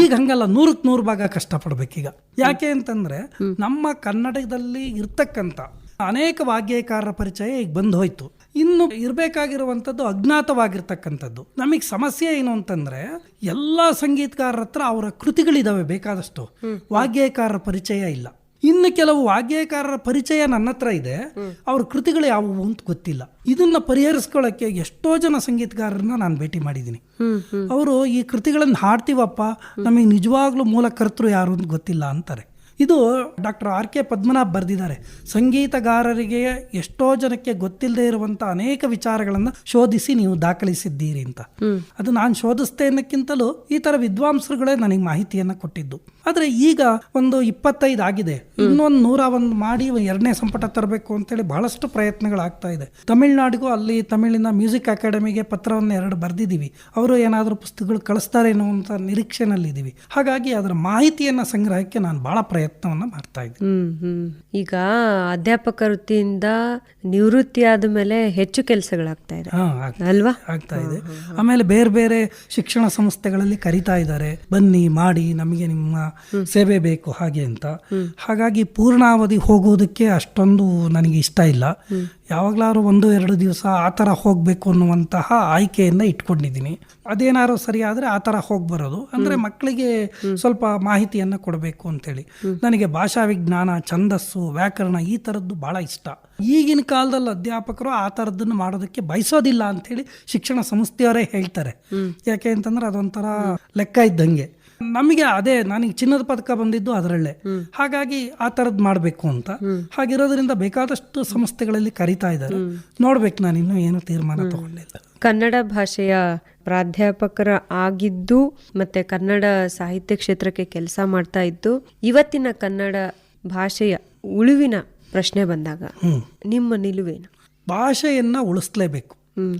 ಈಗ ಹಂಗಲ್ಲ ನೂರಕ್ ನೂರು ಭಾಗ ಕಷ್ಟಪಡ್ಬೇಕೀಗ. ಯಾಕೆ ಅಂತಂದ್ರೆ ನಮ್ಮ ಕನ್ನಡದಲ್ಲಿ ಇರ್ತಕ್ಕಂಥ ಅನೇಕ ವಾಗ್ಯಕಾರರ ಪರಿಚಯ ಈಗ ಬಂದ್ ಹೋಯ್ತು. ಇನ್ನು ಇರಬೇಕಾಗಿರುವಂಥದ್ದು ಅಜ್ಞಾತವಾಗಿರ್ತಕ್ಕಂಥದ್ದು. ನಮಗೆ ಸಮಸ್ಯೆ ಏನು ಅಂತಂದ್ರೆ ಎಲ್ಲ ಸಂಗೀತಗಾರರ ಹತ್ರ ಅವರ ಕೃತಿಗಳಿದಾವೆ ಬೇಕಾದಷ್ಟು. ವಾಗ್ಯಕಾರರ ಪರಿಚಯ ಇಲ್ಲ. ಇನ್ನು ಕೆಲವು ವಾಗ್ಯಕಾರರ ಪರಿಚಯ ನನ್ನ ಹತ್ರ ಇದೆ. ಅವ್ರ ಕೃತಿಗಳು ಯಾವುವು ಅಂತ ಗೊತ್ತಿಲ್ಲ. ಇದನ್ನ ಪರಿಹರಿಸ್ಕೊಳ್ಳೋಕ್ಕೆ ಎಷ್ಟೋ ಜನ ಸಂಗೀತಗಾರರನ್ನ ನಾನು ಭೇಟಿ ಮಾಡಿದ್ದೀನಿ. ಅವರು ಈ ಕೃತಿಗಳನ್ನು ಹಾಡ್ತೀವಪ್ಪ ನಮಗೆ ನಿಜವಾಗ್ಲೂ ಮೂಲ ಕರ್ತರು ಯಾರು ಅಂತ ಗೊತ್ತಿಲ್ಲ ಅಂತಾರೆ. ಇದು ಡಾಕ್ಟರ್ ಆರ್ ಕೆ ಪದ್ಮನಾಭ್ ಬರೆದಿದ್ದಾರೆ. ಸಂಗೀತಗಾರರಿಗೆ ಎಷ್ಟೋ ಜನಕ್ಕೆ ಗೊತ್ತಿಲ್ಲದೆ ಇರುವಂತ ಅನೇಕ ವಿಚಾರಗಳನ್ನು ಶೋಧಿಸಿ ನೀವು ದಾಖಲಿಸಿದ್ದೀರಿ ಅಂತ. ಅದು ನಾನು ಶೋಧಿಸ್ತೆ ಅನ್ನಕ್ಕಿಂತಲೂ ಈ ತರ ವಿದ್ವಾಂಸರುಗಳೇ ನನಗೆ ಮಾಹಿತಿಯನ್ನ ಕೊಟ್ಟಿದ್ದು. ಆದ್ರೆ ಈಗ ಒಂದು ಇಪ್ಪತ್ತೈದು ಆಗಿದೆ. ಇನ್ನೊಂದು ನೂರ ಒಂದು ಮಾಡಿ ಎರಡನೇ ಸಂಪುಟ ತರಬೇಕು ಅಂತೇಳಿ ಬಹಳಷ್ಟು ಪ್ರಯತ್ನಗಳಾಗ್ತಾ ಇದೆ. ತಮಿಳ್ನಾಡಿಗೂ ಅಲ್ಲಿ ತಮಿಳಿನ ಮ್ಯೂಸಿಕ್ ಅಕಾಡೆಮಿಗೆ ಪತ್ರವನ್ನು ಎರಡು ಬರೆದಿದ್ದೀವಿ. ಅವರು ಏನಾದರೂ ಪುಸ್ತಕಗಳು ಕಳಿಸ್ತಾರೇನೋ ಅಂತ ನಿರೀಕ್ಷೆನಲ್ಲಿದ್ದೀವಿ. ಹಾಗಾಗಿ ಅದರ ಮಾಹಿತಿಯನ್ನ ಸಂಗ್ರಹಕ್ಕೆ ನಾನು ಬಹಳ ಪ್ರಯತ್ನವನ್ನ ಮಾಡ್ತಾ ಇದ್ದೀನಿ ಈಗ ಅಧ್ಯಾಪಕ ವೃತ್ತಿಯಿಂದ ನಿವೃತ್ತಿ ಆದ ಮೇಲೆ ಹೆಚ್ಚು ಕೆಲಸಗಳಾಗ್ತಾ ಇದೆ. ಅಲ್ವಾ? ಆಗ್ತಾ ಇದೆ. ಆಮೇಲೆ ಬೇರೆ ಬೇರೆ ಶಿಕ್ಷಣ ಸಂಸ್ಥೆಗಳಲ್ಲಿ ಕರಿತಾ ಇದ್ದಾರೆ. ಬನ್ನಿ ಮಾಡಿ ನಮಗೆ ನಿಮ್ಮ ಸೇವೆ ಬೇಕು ಹಾಗೆ ಅಂತ. ಹಾಗಾಗಿ ಪೂರ್ಣಾವಧಿ ಹೋಗೋದಕ್ಕೆ ಅಷ್ಟೊಂದು ನನಗೆ ಇಷ್ಟ ಇಲ್ಲ. ಯಾವಾಗ್ಲಾರು ಒಂದು ಎರಡು ದಿವಸ ಆ ಥರ ಹೋಗಬೇಕು ಅನ್ನುವಂತಹ ಆಯ್ಕೆಯನ್ನ ಇಟ್ಕೊಂಡಿದ್ದೀನಿ. ಅದೇನಾದ್ರು ಸರಿ ಆದ್ರೆ ಆ ಥರ ಹೋಗಿ ಬರೋದು ಅಂದ್ರೆ ಮಕ್ಕಳಿಗೆ ಸ್ವಲ್ಪ ಮಾಹಿತಿಯನ್ನ ಕೊಡಬೇಕು ಅಂತೇಳಿ. ನನಗೆ ಭಾಷಾ ವಿಜ್ಞಾನ ಛಂದಸ್ಸು ವ್ಯಾಕರಣ ಈ ಥರದ್ದು ಬಹಳ ಇಷ್ಟ. ಈಗಿನ ಕಾಲದಲ್ಲಿ ಅಧ್ಯಾಪಕರು ಆ ಥರದ್ದನ್ನು ಮಾಡೋದಕ್ಕೆ ಬಯಸೋದಿಲ್ಲ ಅಂತೇಳಿ ಶಿಕ್ಷಣ ಸಂಸ್ಥೆಯವರೇ ಹೇಳ್ತಾರೆ. ಯಾಕೆ ಅಂತಂದ್ರೆ ಅದೊಂಥರ ಲೆಕ್ಕ ಇದ್ದಂಗೆ. ನಮಗೆ ಅದೇ ನನಗೆ ಚಿನ್ನದ ಪದಕ ಬಂದಿದ್ದು ಅದರಲ್ಲೇ. ಹಾಗಾಗಿ ಆ ಥರದ್ದು ಮಾಡಬೇಕು ಅಂತ. ಹಾಗಿರೋದ್ರಿಂದ ಬೇಕಾದಷ್ಟು ಸಂಸ್ಥೆಗಳಲ್ಲಿ ಕರಿತಾ ಇದ್ದಾರೆ. ನೋಡ್ಬೇಕು ನಾನು ಇನ್ನೂ ಏನು ತೀರ್ಮಾನ ತಗೊಂಡಿಲ್ಲ. ಕನ್ನಡ ಭಾಷೆಯ ಪ್ರಾಧ್ಯಾಪಕರ ಆಗಿದ್ದು ಮತ್ತೆ ಕನ್ನಡ ಸಾಹಿತ್ಯ ಕ್ಷೇತ್ರಕ್ಕೆ ಕೆಲಸ ಮಾಡ್ತಾ ಇದ್ದು ಇವತ್ತಿನ ಕನ್ನಡ ಭಾಷೆಯ ಉಳುವಿನ ಪ್ರಶ್ನೆ ಬಂದಾಗ ಹ್ಮ್. ನಿಮ್ಮ ನಿಲುವೇನು? ಭಾಷೆಯನ್ನ ಉಳಿಸ್ಲೇಬೇಕು.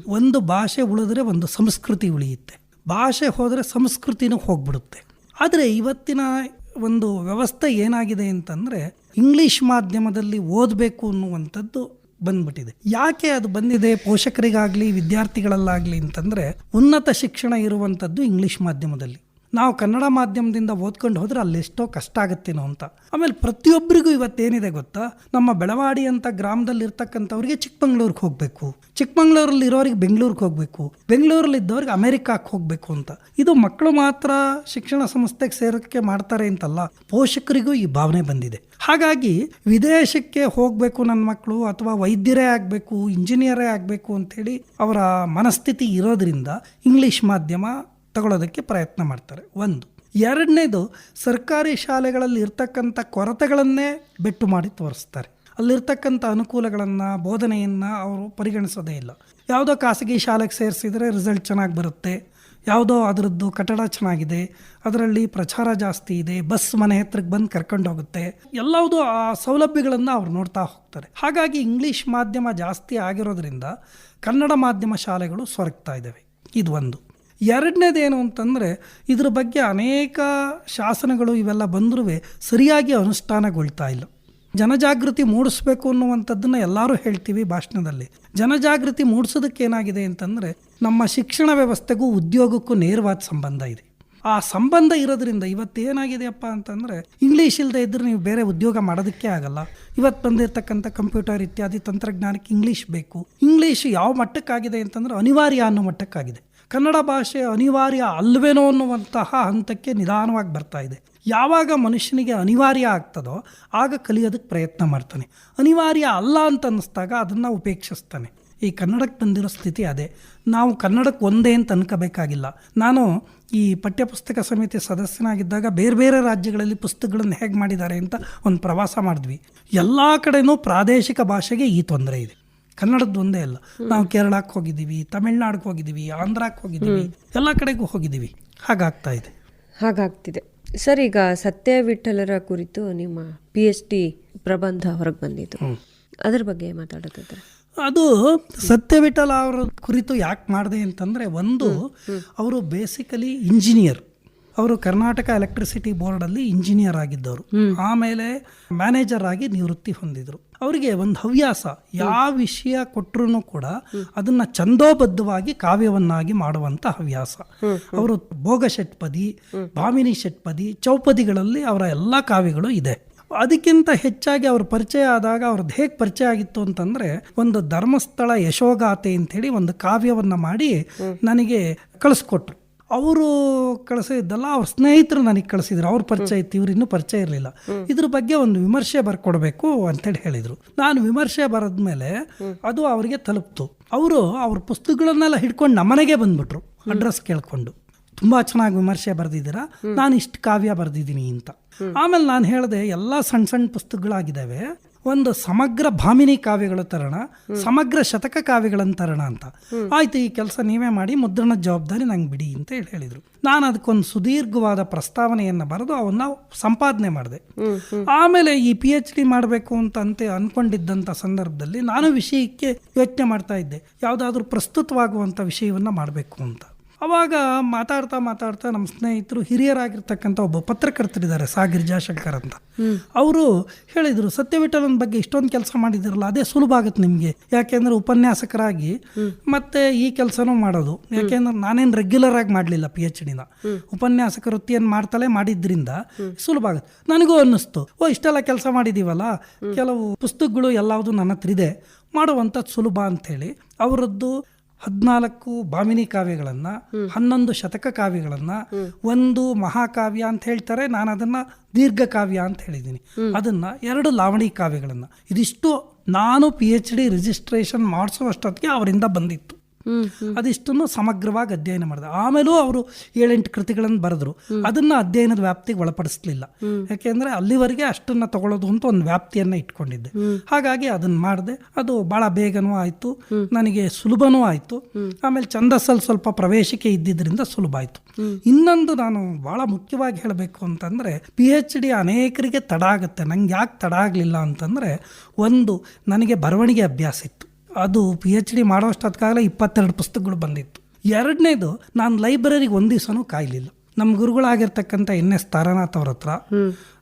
ಒಂದು ಭಾಷೆ ಉಳಿದ್ರೆ ಒಂದು ಸಂಸ್ಕೃತಿ ಉಳಿಯುತ್ತೆ. ಭಾಷೆ ಹೋದರೆ ಸಂಸ್ಕೃತಿನೂ ಹೋಗ್ಬಿಡುತ್ತೆ. ಆದರೆ ಇವತ್ತಿನ ಒಂದು ವ್ಯವಸ್ಥೆ ಏನಾಗಿದೆ ಅಂತಂದರೆ ಇಂಗ್ಲೀಷ್ ಮಾಧ್ಯಮದಲ್ಲಿ ಓದಬೇಕು ಅನ್ನುವಂಥದ್ದು ಬಂದ್ಬಿಟ್ಟಿದೆ. ಯಾಕೆ ಅದು ಬಂದಿದೆ? ಪೋಷಕರಿಗಾಗಲಿ, ವಿದ್ಯಾರ್ಥಿಗಳಲ್ಲಾಗಲಿ ಅಂತಂದರೆ ಉನ್ನತ ಶಿಕ್ಷಣ ಇರುವಂಥದ್ದು ಇಂಗ್ಲೀಷ್ ಮಾಧ್ಯಮದಲ್ಲಿ. ನಾವು ಕನ್ನಡ ಮಾಧ್ಯಮದಿಂದ ಓದ್ಕೊಂಡು ಹೋದ್ರೆ ಅಲ್ಲೆಷ್ಟೋ ಕಷ್ಟ ಆಗುತ್ತೇನೋ ಅಂತ. ಆಮೇಲೆ ಪ್ರತಿಯೊಬ್ಬರಿಗೂ ಇವತ್ತೇನಿದೆ ಗೊತ್ತಾ? ನಮ್ಮ ಬೆಳವಾಡಿ ಅಂತ ಗ್ರಾಮದಲ್ಲಿ ಇರ್ತಕ್ಕಂಥವ್ರಿಗೆ ಚಿಕ್ಕಮಂಗ್ಳೂರ್ಗೆ ಹೋಗಬೇಕು. ಚಿಕ್ಕಮಂಗ್ಳೂರಲ್ಲಿ ಇರೋರಿಗೆ ಬೆಂಗಳೂರಿಗೆ ಹೋಗಬೇಕು. ಬೆಂಗಳೂರಲ್ಲಿ ಇದ್ದವ್ರಿಗೆ ಅಮೆರಿಕಕ್ಕೆ ಹೋಗಬೇಕು ಅಂತ. ಇದು ಮಕ್ಕಳು ಮಾತ್ರ ಶಿಕ್ಷಣ ಸಂಸ್ಥೆಗೆ ಸೇರೋಕ್ಕೆ ಮಾಡ್ತಾರೆ ಅಂತಲ್ಲ, ಪೋಷಕರಿಗೂ ಈ ಭಾವನೆ ಬಂದಿದೆ. ಹಾಗಾಗಿ ವಿದೇಶಕ್ಕೆ ಹೋಗಬೇಕು ನನ್ನ ಮಕ್ಕಳು ಅಥವಾ ವೈದ್ಯರೇ ಆಗಬೇಕು, ಇಂಜಿನಿಯರೇ ಆಗಬೇಕು ಅಂಥೇಳಿ ಅವರ ಮನಸ್ಥಿತಿ ಇರೋದ್ರಿಂದ ಇಂಗ್ಲೀಷ್ ಮಾಧ್ಯಮ ತಗೊಳ್ಳೋದಕ್ಕೆ ಪ್ರಯತ್ನ ಮಾಡ್ತಾರೆ. ಒಂದು. ಎರಡನೇದು ಸರ್ಕಾರಿ ಶಾಲೆಗಳಲ್ಲಿ ಇರ್ತಕ್ಕಂಥ ಕೊರತೆಗಳನ್ನೇ ಬೆಟ್ಟು ಮಾಡಿ ತೋರಿಸ್ತಾರೆ. ಅಲ್ಲಿರ್ತಕ್ಕಂಥ ಅನುಕೂಲಗಳನ್ನು, ಬೋಧನೆಯನ್ನು ಅವರು ಪರಿಗಣಿಸೋದೇ ಇಲ್ಲ. ಯಾವುದೋ ಖಾಸಗಿ ಶಾಲೆಗೆ ಸೇರಿಸಿದರೆ ರಿಸಲ್ಟ್ ಚೆನ್ನಾಗಿ ಬರುತ್ತೆ. ಯಾವುದೋ ಅದರದ್ದು ಕಟ್ಟಡ ಚೆನ್ನಾಗಿದೆ. ಅದರಲ್ಲಿ ಪ್ರಚಾರ ಜಾಸ್ತಿ ಇದೆ. ಬಸ್ ಮನೆ ಹತ್ರಕ್ಕೆ ಬಂದು ಕರ್ಕೊಂಡು ಹೋಗುತ್ತೆ. ಎಲ್ಲವುದು ಆ ಸೌಲಭ್ಯಗಳನ್ನು ಅವ್ರು ನೋಡ್ತಾ ಹೋಗ್ತಾರೆ. ಹಾಗಾಗಿ ಇಂಗ್ಲೀಷ್ ಮಾಧ್ಯಮ ಜಾಸ್ತಿ ಆಗಿರೋದ್ರಿಂದ ಕನ್ನಡ ಮಾಧ್ಯಮ ಶಾಲೆಗಳು ಸೊರಗ್ತಾ ಇದ್ದಾವೆ ಇದು ಒಂದು. ಎರಡನೇದೇನು ಅಂತಂದರೆ ಇದ್ರ ಬಗ್ಗೆ ಅನೇಕ ಶಾಸನಗಳು ಇವೆಲ್ಲ ಬಂದರೂ ಸರಿಯಾಗಿ ಅನುಷ್ಠಾನಗೊಳ್ತಾ ಇಲ್ಲ. ಜನಜಾಗೃತಿ ಮೂಡಿಸ್ಬೇಕು ಅನ್ನುವಂಥದ್ದನ್ನು ಎಲ್ಲರೂ ಹೇಳ್ತೀವಿ ಭಾಷಣದಲ್ಲಿ. ಜನಜಾಗೃತಿ ಮೂಡಿಸೋದಕ್ಕೇನಾಗಿದೆ ಅಂತಂದರೆ ನಮ್ಮ ಶಿಕ್ಷಣ ವ್ಯವಸ್ಥೆಗೂ ಉದ್ಯೋಗಕ್ಕೂ ನೇರವಾದ ಸಂಬಂಧ ಇದೆ. ಆ ಸಂಬಂಧ ಇರೋದ್ರಿಂದ ಇವತ್ತು ಏನಾಗಿದೆಯಪ್ಪ ಅಂತಂದರೆ ಇಂಗ್ಲೀಷ್ ಇಲ್ಲದೆ ಇದ್ದರೆ ನೀವು ಬೇರೆ ಉದ್ಯೋಗ ಮಾಡೋದಕ್ಕೆ ಆಗಲ್ಲ. ಇವತ್ತು ಬಂದಿರತಕ್ಕಂಥ ಕಂಪ್ಯೂಟರ್ ಇತ್ಯಾದಿ ತಂತ್ರಜ್ಞಾನಕ್ಕೆ ಇಂಗ್ಲೀಷ್ ಬೇಕು. ಇಂಗ್ಲೀಷ್ ಯಾವ ಮಟ್ಟಕ್ಕಾಗಿದೆ ಅಂತಂದರೆ ಅನಿವಾರ್ಯ ಅನ್ನೋ ಮಟ್ಟಕ್ಕಾಗಿದೆ. ಕನ್ನಡ ಭಾಷೆ ಅನಿವಾರ್ಯ ಅಲ್ವೇನೋ ಅನ್ನುವಂತಹ ಹಂತಕ್ಕೆ ನಿಧಾನವಾಗಿ ಬರ್ತಾ ಇದೆ. ಯಾವಾಗ ಮನುಷ್ಯನಿಗೆ ಅನಿವಾರ್ಯ ಆಗ್ತದೋ ಆಗ ಕಲಿಯೋದಕ್ಕೆ ಪ್ರಯತ್ನ ಮಾಡ್ತಾನೆ. ಅನಿವಾರ್ಯ ಅಲ್ಲ ಅಂತ ಅನ್ನಿಸ್ದಾಗ ಅದನ್ನು ಉಪೇಕ್ಷಿಸ್ತಾನೆ. ಈ ಕನ್ನಡಕ್ಕೆ ಬಂದಿರೋ ಸ್ಥಿತಿ ಅದೇ. ನಾವು ಕನ್ನಡಕ್ಕೆ ಒಂದೇ ಅಂತ ಅನ್ಕೋಬೇಕಾಗಿಲ್ಲ. ನಾನು ಈ ಪಠ್ಯಪುಸ್ತಕ ಸಮಿತಿ ಸದಸ್ಯನಾಗಿದ್ದಾಗ ಬೇರೆ ಬೇರೆ ರಾಜ್ಯಗಳಲ್ಲಿ ಪುಸ್ತಕಗಳನ್ನು ಹೇಗೆ ಮಾಡಿದ್ದಾರೆ ಅಂತ ಒಂದು ಪ್ರವಾಸ ಮಾಡಿದ್ವಿ. ಎಲ್ಲ ಕಡೆಯೂ ಪ್ರಾದೇಶಿಕ ಭಾಷೆಗೆ ಈ ತೊಂದರೆ ಇದೆ. ಕನ್ನಡದ್ದು ಒಂದೇ ಅಲ್ಲ. ನಾವು ಕೇರಳಕ್ಕೆ ಹೋಗಿದ್ದೀವಿ ತಮಿಳ್ನಾಡಿಗೆ ಹೋಗಿದ್ದೀವಿ ಆಂಧ್ರಕ್ಕೆ ಹೋಗಿದ್ದೀವಿ ಎಲ್ಲ ಕಡೆಗೂ ಹೋಗಿದ್ದೀವಿ. ಹಾಗಾಗ್ತಾ ಇದೆ. ಹಾಗಾಗ್ತಿದೆ. ಸರ್ ಈಗ ಸತ್ಯ ವಿಠಲರ ಕುರಿತು ನಿಮ್ಮ ಪಿ ಎಚ್ ಡಿ ಪ್ರಬಂಧ ಹೊರಗೆ ಬಂದಿತ್ತು ಅದ್ರ ಬಗ್ಗೆ ಮಾತಾಡೋದಾದ್ರೆ. ಅದು ಸತ್ಯವಿಠಲ ಅವರ ಕುರಿತು ಯಾಕೆ ಮಾಡಿದೆ ಅಂತಂದರೆ ಒಂದು ಅವರು ಬೇಸಿಕಲಿ ಇಂಜಿನಿಯರ್ ಅವರು ಕರ್ನಾಟಕ ಎಲೆಕ್ಟ್ರಿಸಿಟಿ ಬೋರ್ಡಲ್ಲಿ ಇಂಜಿನಿಯರ್ ಆಗಿದ್ದವರು. ಆಮೇಲೆ ಮ್ಯಾನೇಜರ್ ಆಗಿ ನಿವೃತ್ತಿ ಹೊಂದಿದ್ರು. ಅವರಿಗೆ ಒಂದು ಹವ್ಯಾಸ ಯಾವ ವಿಷಯ ಕೊಟ್ಟರು ಕೂಡ ಅದನ್ನ ಛಂದೋಬದ್ಧವಾಗಿ ಕಾವ್ಯವನ್ನಾಗಿ ಮಾಡುವಂತ ಹವ್ಯಾಸ. ಅವರು ಭೋಗ ಷಟ್ಪದಿ ಭಾಮಿನಿ ಷಟ್ಪದಿ ಚೌಪದಿಗಳಲ್ಲಿ ಅವರ ಎಲ್ಲ ಕಾವ್ಯಗಳು ಇದೆ. ಅದಕ್ಕಿಂತ ಹೆಚ್ಚಾಗಿ ಅವ್ರ ಪರಿಚಯ ಆದಾಗ ಅವ್ರದ್ದು ಹೇಗೆ ಪರಿಚಯ ಆಗಿತ್ತು ಅಂತಂದ್ರೆ ಒಂದು ಧರ್ಮಸ್ಥಳ ಯಶೋಗಾತೆ ಅಂತ ಹೇಳಿ ಒಂದು ಕಾವ್ಯವನ್ನ ಮಾಡಿ ನನಗೆ ಕಳಿಸ್ಕೊಟ್ರು. ಅವರು ಕಳಿಸಿದ್ದಲ್ಲ ಅವ್ರ ಸ್ನೇಹಿತರು ನನಗೆ ಕಳಿಸಿದ್ರು. ಅವ್ರ ಪರಿಚಯ ಇತ್ತು, ಇವ್ರು ಇನ್ನೂ ಪರಿಚಯ ಇರಲಿಲ್ಲ. ಇದ್ರ ಬಗ್ಗೆ ಒಂದು ವಿಮರ್ಶೆ ಬರ್ಕೊಡ್ಬೇಕು ಅಂತೇಳಿ ಹೇಳಿದರು. ನಾನು ವಿಮರ್ಶೆ ಬರೆದ್ಮೇಲೆ ಅದು ಅವರಿಗೆ ತಲುಪ್ತು. ಅವರು ಅವ್ರ ಪುಸ್ತಕಗಳನ್ನೆಲ್ಲ ಹಿಡ್ಕೊಂಡು ನಮ್ಮನೆಗೆ ಬಂದ್ಬಿಟ್ರು, ಅಡ್ರೆಸ್ ಕೇಳ್ಕೊಂಡು. ತುಂಬ ಚೆನ್ನಾಗಿ ವಿಮರ್ಶೆ ಬರೆದಿದ್ದೀರಾ? ನಾನು ಇಷ್ಟು ಕಾವ್ಯ ಬರೆದಿದ್ದೀನಿ ಅಂತ. ಆಮೇಲೆ ನಾನು ಹೇಳಿದೆ, ಎಲ್ಲ ಸಣ್ಣ ಸಣ್ಣ ಪುಸ್ತಕಗಳಾಗಿದ್ದಾವೆ. ಒಂದು ಸಮಗ್ರ ಭಾಮಿನಿ ಕಾವ್ಯಗಳ ತರೋಣ, ಸಮಗ್ರ ಶತಕ ಕಾವ್ಯಗಳನ್ನು ತರೋಣ ಅಂತ. ಆಯ್ತು, ಈ ಕೆಲಸ ನೀವೇ ಮಾಡಿ ಮುದ್ರಣದ ಜವಾಬ್ದಾರಿ ನಂಗೆ ಬಿಡಿ ಅಂತ ಹೇಳಿ ಹೇಳಿದರು. ನಾನು ಅದಕ್ಕೊಂದು ಸುದೀರ್ಘವಾದ ಪ್ರಸ್ತಾವನೆಯನ್ನು ಬರೆದು ಅವನ್ನ ಸಂಪಾದನೆ ಮಾಡಿದೆ. ಆಮೇಲೆ ಈ ಪಿ ಎಚ್ ಡಿ ಮಾಡಬೇಕು ಅಂತ ಅಂತೆ ಅನ್ಕೊಂಡಿದ್ದಂಥ ಸಂದರ್ಭದಲ್ಲಿ ನಾನು ವಿಷಯಕ್ಕೆ ಯೋಚನೆ ಮಾಡ್ತಾ ಇದ್ದೆ. ಯಾವುದಾದ್ರೂ ಪ್ರಸ್ತುತವಾಗುವಂಥ ವಿಷಯವನ್ನು ಮಾಡಬೇಕು ಅಂತ. ಅವಾಗ ಮಾತಾಡ್ತಾ ಮಾತಾಡ್ತಾ ನಮ್ಮ ಸ್ನೇಹಿತರು ಹಿರಿಯರಾಗಿರ್ತಕ್ಕಂಥ ಒಬ್ಬ ಪತ್ರಕರ್ತರಿದ್ದಾರೆ ಸಾ ಗಿರಿಜಾಶಂಕರ್ ಅಂತ. ಅವರು ಹೇಳಿದರು ಸತ್ಯವಿಠಲನ ಬಗ್ಗೆ ಇಷ್ಟೊಂದು ಕೆಲಸ ಮಾಡಿದಿರಲ್ಲ ಅದೇ ಸುಲಭ ಆಗುತ್ತೆ ನಿಮಗೆ. ಯಾಕೆಂದ್ರೆ ಉಪನ್ಯಾಸಕರಾಗಿ ಮತ್ತೆ ಈ ಕೆಲಸನೂ ಮಾಡೋದು. ಯಾಕೆಂದ್ರೆ ನಾನೇನು ರೆಗ್ಯುಲರ್ ಆಗಿ ಮಾಡಲಿಲ್ಲ ಪಿ ಎಚ್ ಡಿನ ಉಪನ್ಯಾಸಕ ವೃತ್ತಿಯನ್ನು ಮಾಡ್ತಲೇ ಮಾಡಿದ್ರಿಂದ ಸುಲಭ ಆಗುತ್ತೆ. ನನಗೂ ಅನ್ನಿಸ್ತು ಓ ಇಷ್ಟೆಲ್ಲ ಕೆಲಸ ಮಾಡಿದೀವಲ್ಲ? ಕೆಲವು ಪುಸ್ತಕಗಳು ಎಲ್ಲವೂ ನನ್ನ ಹತ್ರ ಇದೆ ಮಾಡುವಂಥದ್ದು ಸುಲಭ ಅಂಥೇಳಿ ಅವರದ್ದು ಹದಿನಾಲ್ಕು ಭಾಮಿನಿ ಕಾವ್ಯಗಳನ್ನು ಹನ್ನೊಂದು ಶತಕ ಕಾವ್ಯಗಳನ್ನು ಒಂದು ಮಹಾಕಾವ್ಯ ಅಂತ ಹೇಳ್ತಾರೆ ನಾನು ಅದನ್ನ ದೀರ್ಘ ಕಾವ್ಯ ಅಂತ ಹೇಳಿದ್ದೀನಿ. ಅದನ್ನ ಎರಡು ಲಾವಣಿ ಕಾವ್ಯಗಳನ್ನು. ಇದಿಷ್ಟು ನಾನು ಪಿ ಎಚ್ ಡಿ ರಿಜಿಸ್ಟ್ರೇಷನ್ ಮಾಡಿಸುವಷ್ಟೊತ್ತಿಗೆ ಅವರಿಂದ ಬಂದಿತ್ತು. ಅದಿಷ್ಟನ್ನು ಸಮಗ್ರವಾಗಿ ಅಧ್ಯಯನ ಮಾಡಿದೆ. ಆಮೇಲೂ ಅವರು ಏಳೆಂಟು ಕೃತಿಗಳನ್ನು ಬರೆದ್ರು. ಅದನ್ನ ಅಧ್ಯಯನದ ವ್ಯಾಪ್ತಿಗೆ ಒಳಪಡಿಸ್ಲಿಲ್ಲ. ಯಾಕೆಂದ್ರೆ ಅಲ್ಲಿವರೆಗೆ ಅಷ್ಟನ್ನ ತಗೊಳ್ಳೋದು ಅಂತ ಒಂದು ವ್ಯಾಪ್ತಿಯನ್ನ ಇಟ್ಕೊಂಡಿದ್ದೆ. ಹಾಗಾಗಿ ಅದನ್ನ ಮಾಡಿದೆ. ಅದು ಭಾಳ ಬೇಗನೂ ಆಯ್ತು. ನನಗೆ ಸುಲಭನೂ ಆಯ್ತು. ಆಮೇಲೆ ಛಂದಸ್ಸಲ್ಲಿ ಸ್ವಲ್ಪ ಪ್ರವೇಶಿಕೆ ಇದ್ದಿದ್ದರಿಂದ ಸುಲಭ ಆಯ್ತು. ಇನ್ನೊಂದು ನಾನು ಭಾಳ ಮುಖ್ಯವಾಗಿ ಹೇಳಬೇಕು ಅಂತಂದ್ರೆ ಪಿ ಎಚ್ ಡಿ ಅನೇಕರಿಗೆ ತಡ ಆಗುತ್ತೆ. ನಂಗೆ ಯಾಕೆ ತಡ ಆಗಲಿಲ್ಲ ಅಂತಂದ್ರೆ ಒಂದು ನನಗೆ ಬರವಣಿಗೆ ಅಭ್ಯಾಸ ಇತ್ತು. ಅದು ಪಿ ಎಚ್ ಡಿ ಮಾಡೋಷ್ಟೊತ್ತಿಗಾಗಲೇ ಇಪ್ಪತ್ತೆರಡು ಪುಸ್ತಕಗಳು ಬಂದಿತ್ತು. ಎರಡನೇದು ನಾನು ಲೈಬ್ರರಿಗೆ ಒಂದು ದಿವಸನೂ ಕಾಯಲಿಲ್ಲ. ನಮ್ಮ ಗುರುಗಳಾಗಿರ್ತಕ್ಕಂಥ ಎನ್ ಎಸ್ ತಾರಾನಾಥ್ ಅವ್ರ ಹತ್ರ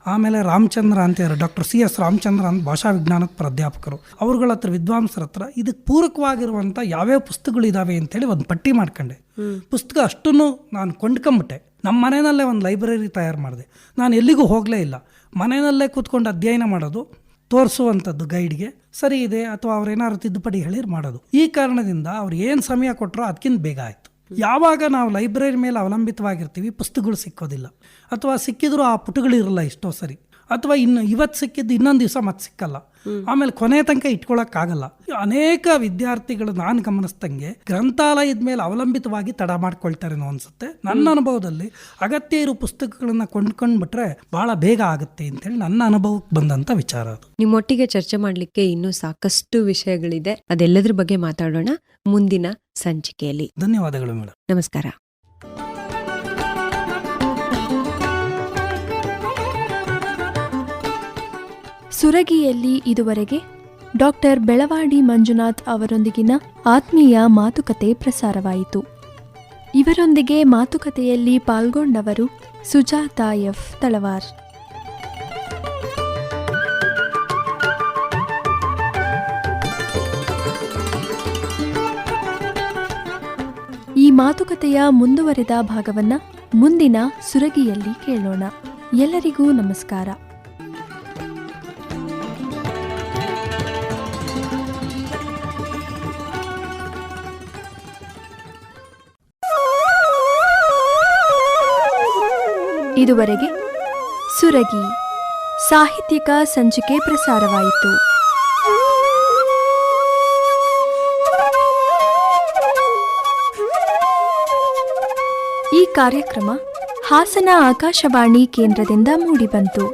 ಆಮೇಲೆ ರಾಮಚಂದ್ರ ಅಂತ ಹೇಳಿ ಡಾಕ್ಟರ್ ಸಿ ಎಸ್ ರಾಮಚಂದ್ರ ಅಂತ ಭಾಷಾ ವಿಜ್ಞಾನದ ಪ್ರಾಧ್ಯಾಪಕರು ಅವ್ರಗಳ ಹತ್ರ ವಿದ್ವಾಂಸರ ಹತ್ರ ಇದಕ್ಕೆ ಪೂರಕವಾಗಿರುವಂಥ ಯಾವ್ಯಾವ ಪುಸ್ತಕಗಳಿದಾವೆ ಅಂತೇಳಿ ಒಂದು ಪಟ್ಟಿ ಮಾಡ್ಕೊಂಡೆ. ಪುಸ್ತಕ ಅಷ್ಟನ್ನು ನಾನು ಕೊಂಡ್ಕೊಂಬಿಟ್ಟೆ. ನಮ್ಮ ಮನೆಯಲ್ಲೇ ಒಂದು ಲೈಬ್ರರಿ ತಯಾರು ಮಾಡಿದೆ. ನಾನು ಎಲ್ಲಿಗೂ ಹೋಗಲೇ ಇಲ್ಲ. ಮನೆಯಲ್ಲೇ ಕೂತ್ಕೊಂಡು ಅಧ್ಯಯನ ಮಾಡೋದು ತೋರಿಸುವಂಥದ್ದು ಗೈಡ್ಗೆ. ಸರಿ ಇದೆ ಅಥವಾ ಅವ್ರೇನಾದ್ರು ತಿದ್ದುಪಡಿ ಹೇಳಿರ್ ಮಾಡೋದು. ಈ ಕಾರಣದಿಂದ ಅವ್ರು ಏನು ಸಮಯ ಕೊಟ್ಟರೋ ಅದಕ್ಕಿಂತ ಬೇಗ ಆಯಿತು. ಯಾವಾಗ ನಾವು ಲೈಬ್ರರಿ ಮೇಲೆ ಅವಲಂಬಿತವಾಗಿರ್ತೀವಿ ಪುಸ್ತಕಗಳು ಸಿಕ್ಕೋದಿಲ್ಲ. ಅಥವಾ ಸಿಕ್ಕಿದ್ರೂ ಆ ಪುಟಗಳಿರಲ್ಲ ಎಷ್ಟೋ ಸರಿ. ಅಥವಾ ಇನ್ನು ಇವತ್ತು ಸಿಕ್ಕಿದ್ದು ಇನ್ನೊಂದು ದಿವಸ ಮತ್ತೆ ಸಿಕ್ಕಲ್ಲ. ಆಮೇಲೆ ಕೊನೆ ತನಕ ಇಟ್ಕೊಳಕ್ಕಾಗಲ್ಲ. ಅನೇಕ ವಿದ್ಯಾರ್ಥಿಗಳು ನಾನು ಗಮನಿಸ್ದಂಗೆ ಗ್ರಂಥಾಲಯದ ಮೇಲೆ ಅವಲಂಬಿತವಾಗಿ ತಡ ಮಾಡ್ಕೊಳ್ತಾರೇನೋ ಅನ್ಸುತ್ತೆ. ನನ್ನ ಅನುಭವದಲ್ಲಿ ಅಗತ್ಯ ಇರೋ ಪುಸ್ತಕಗಳನ್ನ ಕೊಂಡ್ಕೊಂಡ್ಬಿಟ್ರೆ ಬಹಳ ಬೇಗ ಆಗುತ್ತೆ ಅಂತೇಳಿ ನನ್ನ ಅನುಭವಕ್ಕೆ ಬಂದಂತ ವಿಚಾರ ಅದು. ನಿಮ್ಮೊಟ್ಟಿಗೆ ಚರ್ಚೆ ಮಾಡಲಿಕ್ಕೆ ಇನ್ನೂ ಸಾಕಷ್ಟು ವಿಷಯಗಳಿದೆ. ಅದೆಲ್ಲದ್ರ ಬಗ್ಗೆ ಮಾತಾಡೋಣ. ಮುಂದಿನ ಸಂಚಿಕೆಯಲ್ಲಿ. ಧನ್ಯವಾದಗಳು ಮೇಡಮ್ ನಮಸ್ಕಾರ. ಸುರಗಿಯಲ್ಲಿ ಇದುವರೆಗೆ ಡಾಕ್ಟರ್ ಬೆಳವಾಡಿ ಮಂಜುನಾಥ್ ಅವರೊಂದಿಗಿನ ಆತ್ಮೀಯ ಮಾತುಕತೆ ಪ್ರಸಾರವಾಯಿತು. ಇವರೊಂದಿಗೆ ಮಾತುಕತೆಯಲ್ಲಿ ಪಾಲ್ಗೊಂಡವರು ಸುಜಾತಾ ಎಫ್ ತಳವಾರ್. ಈ ಮಾತುಕತೆಯ ಮುಂದುವರೆದ ಭಾಗವನ್ನು ಮುಂದಿನ ಸುರಗಿಯಲ್ಲಿ ಕೇಳೋಣ. ಎಲ್ಲರಿಗೂ ನಮಸ್ಕಾರ. ಇದುವರೆಗೆ ಸುರಗಿ ಸಾಹಿತ್ಯಿಕ ಸಂಚಿಕೆ ಪ್ರಸಾರವಾಯಿತು. ಈ ಕಾರ್ಯಕ್ರಮ ಹಾಸನ ಆಕಾಶವಾಣಿ ಕೇಂದ್ರದಿಂದ ಮೂಡಿಬಂತು.